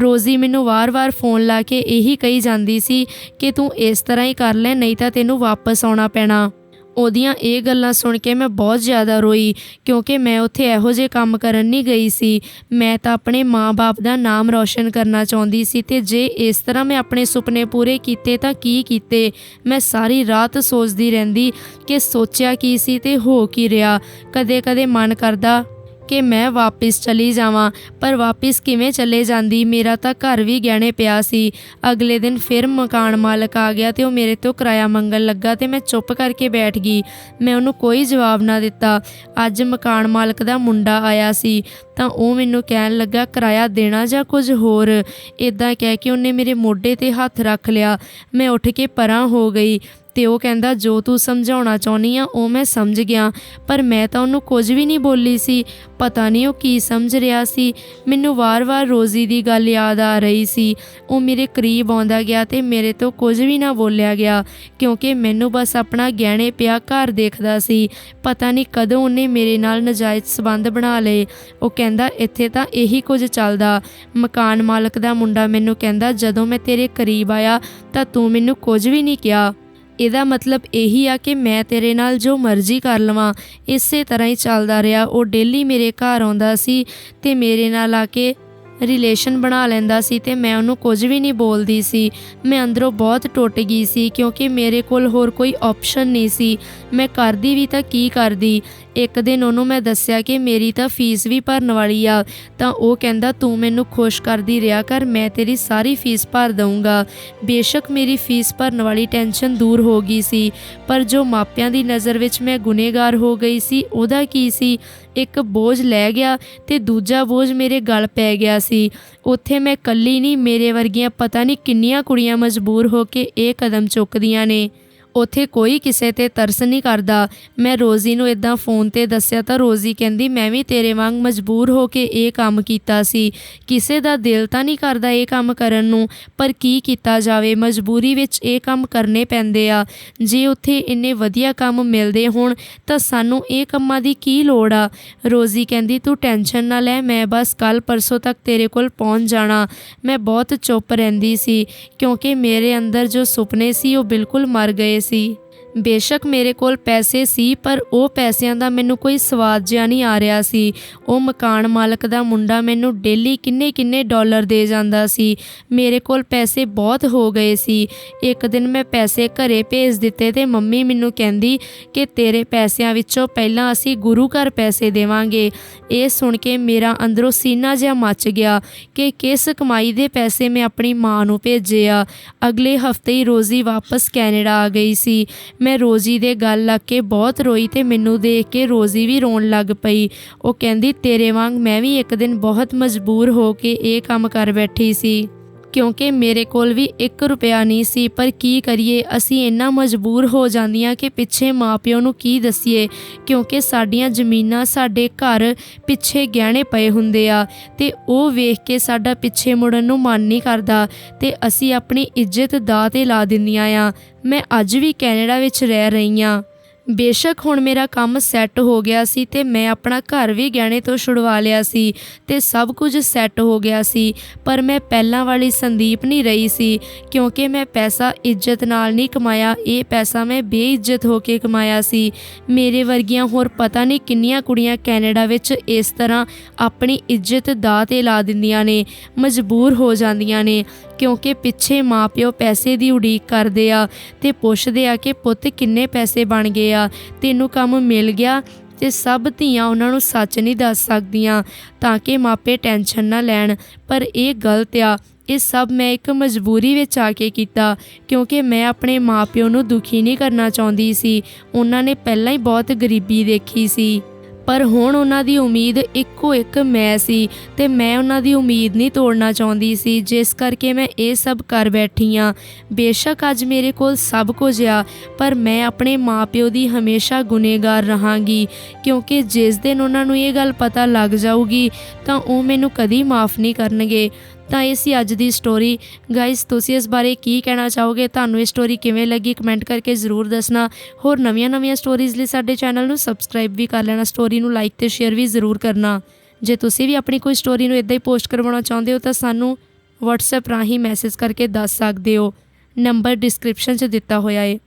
ਰੋਜ਼ੀ ਮੈਨੂੰ ਵਾਰ-ਵਾਰ ਫੋਨ ਲਾ ਕੇ ਇਹੀ ਕਹੀ ਜਾਂਦੀ ਸੀ ਕਿ ਤੂੰ ਇਸ ਤਰ੍ਹਾਂ ਹੀ ਕਰ ਲੈ, ਨਹੀਂ ਤਾਂ ਤੈਨੂੰ ਵਾਪਸ ਆਉਣਾ ਪੈਣਾ। ਉਹਦੀਆਂ ਇਹ ਗੱਲਾਂ ਸੁਣ ਕੇ ਮੈਂ ਬਹੁਤ ਜ਼ਿਆਦਾ ਰੋਈ, ਕਿਉਂਕਿ ਮੈਂ ਉੱਥੇ ਇਹੋ ਜਿਹੇ ਕੰਮ ਕਰਨ ਨਹੀਂ ਗਈ ਸੀ। ਮੈਂ ਤਾਂ ਆਪਣੇ ਮਾਂ-ਬਾਪ ਦਾ ਨਾਮ ਰੌਸ਼ਨ ਕਰਨਾ ਚਾਹੁੰਦੀ ਸੀ ਤੇ ਜੇ ਇਸ ਤਰ੍ਹਾਂ ਮੈਂ ਆਪਣੇ ਸੁਪਨੇ ਪੂਰੇ ਕੀਤੇ ਤਾਂ ਕੀ ਕੀਤੇ? ਮੈਂ ਸਾਰੀ ਰਾਤ ਸੋਚਦੀ ਰਹਿੰਦੀ ਕਿ ਸੋਚਿਆ ਕੀ ਸੀ ਤੇ ਹੋ ਕੀ ਰਿਹਾ? ਕਦੇ-ਕਦੇ ਮਨ ਕਰਦਾ ਕਿ ਮੈਂ ਵਾਪਿਸ ਚਲੀ ਜਾਵਾਂ, ਪਰ ਵਾਪਿਸ ਕਿਵੇਂ ਚਲੇ ਜਾਂਦੀ? ਮੇਰਾ ਤਾਂ ਘਰ ਵੀ ਗਹਿਣੇ ਪਿਆ ਸੀ। ਅਗਲੇ ਦਿਨ ਫਿਰ ਮਕਾਨ ਮਾਲਕ ਆ ਗਿਆ ਤੇ ਉਹ ਮੇਰੇ ਤੋਂ ਕਿਰਾਇਆ ਮੰਗਣ ਲੱਗਾ ਤੇ ਮੈਂ ਚੁੱਪ ਕਰਕੇ ਬੈਠ ਗਈ। ਮੈਂ ਉਹਨੂੰ ਕੋਈ ਜਵਾਬ ਨਾ ਦਿੱਤਾ। ਅੱਜ ਮਕਾਨ ਮਾਲਕ ਦਾ ਮੁੰਡਾ ਆਇਆ ਸੀ, ਤਾਂ ਉਹ ਮੈਨੂੰ ਕਹਿਣ ਲੱਗਾ, ਕਿਰਾਇਆ ਦੇਣਾ ਜਾਂ ਕੁਝ ਹੋਰ? ਇਦਾਂ ਕਹਿ ਕੇ ਉਹਨੇ ਮੇਰੇ ਮੋਢੇ ਤੇ ਹੱਥ ਰੱਖ ਲਿਆ। ਮੈਂ ਉੱਠ ਕੇ ਪਰਾਂ ਹੋ ਗਈ। ਤੇ ਉਹ ਕਹਿੰਦਾ, ਜੋ ਤੂੰ ਸਮਝਾਉਣਾ ਚਾਹੁੰਦੀ ਆ, ਉਹ ਮੈਂ ਸਮਝ ਗਿਆ। ਪਰ ਮੈਂ ਤਾਂ ਉਹਨੂੰ ਕੁਝ ਵੀ ਨਹੀਂ ਬੋਲੀ ਸੀ। ਪਤਾ ਨਹੀਂ ਉਹ ਕੀ ਸਮਝ ਰਿਹਾ ਸੀ। ਮੈਨੂੰ ਵਾਰ-ਵਾਰ ਰੋਜ਼ੀ ਦੀ ਗੱਲ ਯਾਦ ਆ ਰਹੀ ਸੀ। ਉਹ ਮੇਰੇ ਕਰੀਬ ਆਉਂਦਾ ਗਿਆ ਤੇ ਮੇਰੇ ਤੋਂ ਕੁਝ ਵੀ ਨਾ ਬੋਲਿਆ ਗਿਆ, ਕਿਉਂਕਿ ਮੈਨੂੰ ਬਸ ਆਪਣਾ ਗਹਿਣੇ ਪਿਆ ਘਰ ਦੇਖਦਾ ਸੀ। ਪਤਾ ਨਹੀਂ ਕਦੋਂ ਉਹਨੇ ਮੇਰੇ ਨਾਲ ਨਜਾਇਜ਼ ਸਬੰਧ ਬਣਾ ਲਏ। ਉਹ ਕਹਿੰਦਾ, ਇੱਥੇ ਤਾਂ ਇਹੀ ਕੁਝ ਚੱਲਦਾ। ਮਕਾਨ ਮਾਲਕ ਦਾ ਮੁੰਡਾ ਮੈਨੂੰ ਕਹਿੰਦਾ, ਜਦੋਂ ਮੈਂ ਤੇਰੇ ਕਰੀਬ ਆਇਆ, ਤਾਂ ਤੂੰ ਮੈਨੂੰ ਕੁਝ ਵੀ ਨਹੀਂ ਕਿਹਾ। ਇਹਦਾ ਮਤਲਬ ਇਹੀ ਆ ਕਿ ਮੈਂ ਤੇਰੇ ਨਾਲ ਜੋ ਮਰਜ਼ੀ ਕਰ ਲਵਾਂ, ਇਸੇ ਤਰ੍ਹਾਂ ਹੀ ਚੱਲਦਾ ਰਿਹਾ। ਉਹ ਡੇਲੀ ਮੇਰੇ ਘਰ ਆਉਂਦਾ ਸੀ ਤੇ ਮੇਰੇ ਨਾਲ ਆ ਕੇ ਰਿਲੇਸ਼ਨ ਬਣਾ ਲੈਂਦਾ ਸੀ ਤੇ ਮੈਂ ਉਹਨੂੰ ਕੁਝ ਵੀ ਨਹੀਂ ਬੋਲਦੀ ਸੀ। ਮੈਂ ਅੰਦਰੋਂ ਬਹੁਤ ਟੁੱਟ ਗਈ ਸੀ ਕਿਉਂਕਿ ਮੇਰੇ ਕੋਲ ਹੋਰ ਕੋਈ ਆਪਸ਼ਨ ਨਹੀਂ ਸੀ। ਮੈਂ ਕਰਦੀ ਵੀ ਤਾਂ ਕੀ ਕਰਦੀ? ਇੱਕ ਦਿਨ ਉਹਨੂੰ ਮੈਂ ਦੱਸਿਆ ਕਿ ਮੇਰੀ ਤਾਂ ਫੀਸ ਵੀ ਭਰਨ ਵਾਲੀ ਆ। ਤਾਂ ਉਹ ਕਹਿੰਦਾ, ਤੂੰ ਮੈਨੂੰ ਖੁਸ਼ ਕਰਦੀ ਰਿਹਾ ਕਰ, ਮੈਂ ਤੇਰੀ ਸਾਰੀ ਫੀਸ ਭਰ ਦਊਂਗਾ। ਬੇਸ਼ੱਕ ਮੇਰੀ ਫੀਸ ਭਰਨ ਵਾਲੀ ਟੈਨਸ਼ਨ ਦੂਰ ਹੋ ਗਈ ਸੀ। ਪਰ ਜੋ ਮਾਪਿਆਂ ਦੀ ਨਜ਼ਰ ਵਿੱਚ ਮੈਂ ਗੁਨੇਗਾਰ ਹੋ ਗਈ ਸੀ, ਉਹਦਾ ਕੀ ਸੀ? ਇੱਕ ਬੋਝ ਲੈ ਗਿਆ ਤੇ ਦੂਜਾ ਬੋਝ ਮੇਰੇ ਗਲ ਪੈ ਗਿਆ ਸੀ। ਉੱਥੇ ਮੈਂ ਇਕੱਲੀ ਨਹੀਂ, ਮੇਰੇ ਵਰਗੀਆਂ ਪਤਾ ਨਹੀਂ ਕਿੰਨੀਆਂ ਕੁੜੀਆਂ ਮਜਬੂਰ ਹੋ ਕੇ ਇਹ ਕਦਮ ਚੁੱਕਦੀਆਂ ਨੇ। ਉੱਥੇ ਕੋਈ ਕਿਸੇ ਤੇ ਤਰਸ ਨਹੀਂ ਕਰਦਾ। ਮੈਂ ਰੋਜ਼ੀ ਨੂੰ ਇਦਾਂ ਫੋਨ ਤੇ ਦੱਸਿਆ ਤਾਂ ਰੋਜ਼ੀ ਕਹਿੰਦੀ, ਮੈਂ ਵੀ ਤੇਰੇ ਵਾਂਗ ਮਜਬੂਰ ਹੋ ਕੇ ਇਹ ਕੰਮ ਕੀਤਾ ਸੀ। ਕਿਸੇ ਦਾ ਦਿਲ ਤਾਂ ਨਹੀਂ ਕਰਦਾ ਇਹ ਕੰਮ ਕਰਨ ਨੂੰ, ਪਰ ਕੀ ਕੀਤਾ ਜਾਵੇ? ਮਜਬੂਰੀ ਵਿੱਚ ਇਹ ਕੰਮ ਕਰਨੇ ਪੈਂਦੇ ਆ। ਜੇ ਉੱਥੇ ਇੰਨੇ ਵਧੀਆ ਕੰਮ ਮਿਲਦੇ ਹੋਣ, ਤਾਂ ਸਾਨੂੰ ਇਹ ਕੰਮਾਂ ਦੀ ਕੀ ਲੋੜ ਆ? ਰੋਜ਼ੀ ਕਹਿੰਦੀ, ਤੂੰ ਟੈਨਸ਼ਨ ਨਾ ਲੈ, ਮੈਂ ਬਸ ਕੱਲ ਪਰਸੋਂ ਤੱਕ ਤੇਰੇ ਕੋਲ ਪਹੁੰਚ ਜਾਣਾ। ਮੈਂ ਬਹੁਤ ਚੁੱਪ ਰਹਿੰਦੀ ਸੀ, ਕਿਉਂਕਿ ਮੇਰੇ ਅੰਦਰ ਜੋ ਸੁਪਨੇ ਸੀ ਉਹ ਬਿਲਕੁਲ ਮਰ ਗਏ ਸੀ ਬੇਸ਼ੱਕ ਮੇਰੇ ਕੋਲ ਪੈਸੇ ਸੀ, ਪਰ ਉਹ ਪੈਸਿਆਂ ਦਾ ਮੈਨੂੰ ਕੋਈ ਸਵਾਦ ਜਿਹਾ ਨਹੀਂ ਆ ਰਿਹਾ ਸੀ। ਉਹ ਮਕਾਨ ਮਾਲਕ ਦਾ ਮੁੰਡਾ ਮੈਨੂੰ ਡੇਲੀ ਕਿੰਨੇ ਕਿੰਨੇ ਡਾਲਰ ਦੇ ਜਾਂਦਾ ਸੀ। ਮੇਰੇ ਕੋਲ ਪੈਸੇ ਬਹੁਤ ਹੋ ਗਏ ਸੀ। ਇੱਕ ਦਿਨ ਮੈਂ ਪੈਸੇ ਘਰੇ ਭੇਜ ਦਿੱਤੇ ਤੇ ਮੰਮੀ ਮੈਨੂੰ ਕਹਿੰਦੀ ਕਿ ਤੇਰੇ ਪੈਸਿਆਂ ਵਿੱਚੋਂ ਪਹਿਲਾਂ ਅਸੀਂ ਗੁਰੂ ਘਰ ਪੈਸੇ ਦੇਵਾਂਗੇ। ਇਹ ਸੁਣ ਕੇ ਮੇਰਾ ਅੰਦਰੋਂ ਸੀਨਾ ਜਿਹਾ ਮੱਚ ਗਿਆ ਕਿ ਕਿਸ ਕਮਾਈ ਦੇ ਪੈਸੇ ਮੈਂ ਆਪਣੀ ਮਾਂ ਨੂੰ ਭੇਜੇ ਆ ਅਗਲੇ ਹਫ਼ਤੇ ਹੀ ਰੋਜ਼ੀ ਵਾਪਸ ਕੈਨੇਡਾ ਆ ਗਈ ਸੀ। ਮੈਂ ਰੋਜ਼ੀ ਦੇ ਗੱਲ ਲੱਗ ਕੇ ਬਹੁਤ ਰੋਈ ਤੇ ਮੈਨੂੰ ਦੇਖ ਕੇ ਰੋਜ਼ੀ ਵੀ ਰੋਣ ਲੱਗ ਪਈ। ਉਹ ਕਹਿੰਦੀ, ਤੇਰੇ ਵਾਂਗ ਮੈਂ ਵੀ ਇੱਕ ਦਿਨ ਬਹੁਤ ਮਜਬੂਰ ਹੋ ਕੇ ਇਹ ਕੰਮ ਕਰ ਬੈਠੀ ਸੀ। ਕਿਉਂਕਿ ਮੇਰੇ ਕੋਲ ਵੀ 1 ਰੁਪਿਆ ਨਹੀਂ ਸੀ, ਪਰ ਕੀ ਕਰੀਏ? ਅਸੀਂ ਇੰਨਾ ਮਜਬੂਰ ਹੋ ਜਾਂਦੀਆਂ ਕਿ ਪਿੱਛੇ ਮਾਪਿਓ ਨੂੰ ਕੀ ਦਸੀਏ? ਕਿਉਂਕਿ ਸਾਡੀਆਂ ਜ਼ਮੀਨਾਂ ਸਾਡੇ ਘਰ ਪਿੱਛੇ ਗਹਿਣੇ ਪਏ ਹੁੰਦੇ ਆ ਤੇ ਉਹ ਵੇਖ ਕੇ ਸਾਡਾ ਪਿੱਛੇ ਮੁੜਨ ਨੂੰ ਮਨ ਨਹੀਂ ਕਰਦਾ ਤੇ ਅਸੀਂ ਆਪਣੀ ਇੱਜ਼ਤ ਦਾਅ ਤੇ ਲਾ ਦਿੰਦੀਆਂ ਆ। ਮੈਂ ਅੱਜ ਵੀ ਕੈਨੇਡਾ ਵਿੱਚ ਰਹਿ ਰਹੀ ਆ ਬੇਸ਼ੱਕ ਹੁਣ ਮੇਰਾ ਕੰਮ ਸੈੱਟ ਹੋ ਗਿਆ ਸੀ ਤੇ ਮੈਂ ਆਪਣਾ ਘਰ ਵੀ ਗਹਿਣੇ ਤੋਂ ਛੁਡਵਾ ਲਿਆ ਸੀ ਤੇ ਸਭ ਕੁਝ ਸੈੱਟ ਹੋ ਗਿਆ ਸੀ, ਪਰ ਮੈਂ ਪਹਿਲਾਂ ਵਾਲੀ ਸੰਦੀਪ ਨਹੀਂ ਰਹੀ ਸੀ, ਕਿਉਂਕਿ ਮੈਂ ਪੈਸਾ ਇੱਜ਼ਤ ਨਾਲ ਨਹੀਂ ਕਮਾਇਆ, ਇਹ ਪੈਸਾ ਮੈਂ ਬੇਇੱਜ਼ਤ ਹੋ ਕੇ ਕਮਾਇਆ ਸੀ। ਮੇਰੇ ਵਰਗੀਆਂ ਹੋਰ ਪਤਾ ਨਹੀਂ ਕਿੰਨੀਆਂ ਕੁੜੀਆਂ ਕੈਨੇਡਾ ਵਿੱਚ ਇਸ ਤਰ੍ਹਾਂ ਆਪਣੀ ਇੱਜ਼ਤ ਦਾਅ ਤੇ ਲਾ ਦਿੰਦੀਆਂ ਨੇ, ਮਜਬੂਰ ਹੋ ਜਾਂਦੀਆਂ ਨੇ। ਕਿਉਂਕਿ ਪਿੱਛੇ ਮਾਪਿਓ ਪੈਸੇ ਦੀ ਉਡੀਕ ਕਰਦੇ ਆ ਤੇ ਪੁੱਛਦੇ ਆ ਕਿ ਪੁੱਤ ਕਿੰਨੇ ਪੈਸੇ ਬਣ ਗਏ ਆ, ਤੈਨੂੰ ਕੰਮ ਮਿਲ ਗਿਆ? ਤੇ ਸਭ ਧੀਆਂ ਉਹਨਾਂ ਨੂੰ ਸੱਚ ਨਹੀਂ ਦੱਸ ਸਕਦੀਆਂ ਤਾਂ ਕਿ ਮਾਪੇ ਟੈਨਸ਼ਨ ਨਾ ਲੈਣ। ਪਰ ਇਹ ਗਲਤ ਆ। ਇਹ ਸਭ ਮੈਂ ਇੱਕ ਮਜਬੂਰੀ ਵਿੱਚ ਆ ਕੇ ਕੀਤਾ ਕਿਉਂਕਿ ਮੈਂ ਆਪਣੇ ਮਾਪਿਓ ਨੂੰ ਦੁਖੀ ਨਹੀਂ ਕਰਨਾ ਚਾਹੁੰਦੀ ਸੀ। ਉਹਨਾਂ ਨੇ ਪਹਿਲਾਂ ਹੀ ਬਹੁਤ ਗਰੀਬੀ ਦੇਖੀ ਸੀ। ਪਰ ਹੁਣ ਉਹਨਾਂ ਦੀ ਉਮੀਦ ਇੱਕੋ ਇੱਕ ਮੈਂ ਸੀ ਤੇ ਮੈਂ ਉਹਨਾਂ ਦੀ ਉਮੀਦ ਨਹੀਂ ਤੋੜਨਾ ਚਾਹੁੰਦੀ ਸੀ, ਜਿਸ ਕਰਕੇ ਮੈਂ ਇਹ ਸਭ ਕਰ ਬੈਠੀ ਆ ਬੇਸ਼ੱਕ ਅੱਜ ਮੇਰੇ ਕੋਲ ਸਭ ਕੁਝ ਆ, ਪਰ ਮੈਂ ਆਪਣੇ ਮਾਪਿਓ ਦੀ ਹਮੇਸ਼ਾ ਗੁਨੇਗਾਰ ਰਹਾਂਗੀ, ਕਿਉਂਕਿ ਜਿਸ ਦਿਨ ਉਹਨਾਂ ਨੂੰ ਇਹ ਗੱਲ ਪਤਾ ਲੱਗ ਜਾਊਗੀ, ਤਾਂ ਉਹ ਮੈਨੂੰ ਕਦੀ ਮਾਫ ਨਹੀਂ ਕਰਨਗੇ। ਤਾਂ ਇਹ ਸੀ ਅੱਜ ਦੀ ਸਟੋਰੀ ਗਾਇਸ ਤੁਸੀਂ ਇਸ ਬਾਰੇ ਕੀ ਕਹਿਣਾ ਚਾਹੋਗੇ? ਤੁਹਾਨੂੰ ਇਹ ਸਟੋਰੀ ਕਿਵੇਂ ਲੱਗੀ? ਕਮੈਂਟ ਕਰਕੇ ਜ਼ਰੂਰ ਦੱਸਣਾ। ਹੋਰ ਨਵੀਆਂ-ਨਵੀਆਂ ਸਟੋਰੀਜ਼ ਲਈ ਸਾਡੇ ਚੈਨਲ ਨੂੰ ਸਬਸਕ੍ਰਾਈਬ ਵੀ ਕਰ ਲੈਣਾ। ਸਟੋਰੀ ਨੂੰ ਲਾਈਕ ਤੇ ਸ਼ੇਅਰ ਵੀ ਜ਼ਰੂਰ ਕਰਨਾ। ਜੇ ਤੁਸੀਂ ਵੀ ਆਪਣੀ ਕੋਈ ਸਟੋਰੀ ਨੂੰ ਇਦਾਂ ਹੀ ਪੋਸਟ ਕਰਵਾਉਣਾ ਚਾਹੁੰਦੇ ਹੋ, ਤਾਂ ਸਾਨੂੰ WhatsApp ਰਾਹੀਂ ਮੈਸੇਜ ਕਰਕੇ ਦੱਸ ਸਕਦੇ ਹੋ। ਨੰਬਰ ਡਿਸਕ੍ਰਿਪਸ਼ਨ 'ਚ ਦਿੱਤਾ ਹੋਇਆ ਹੈ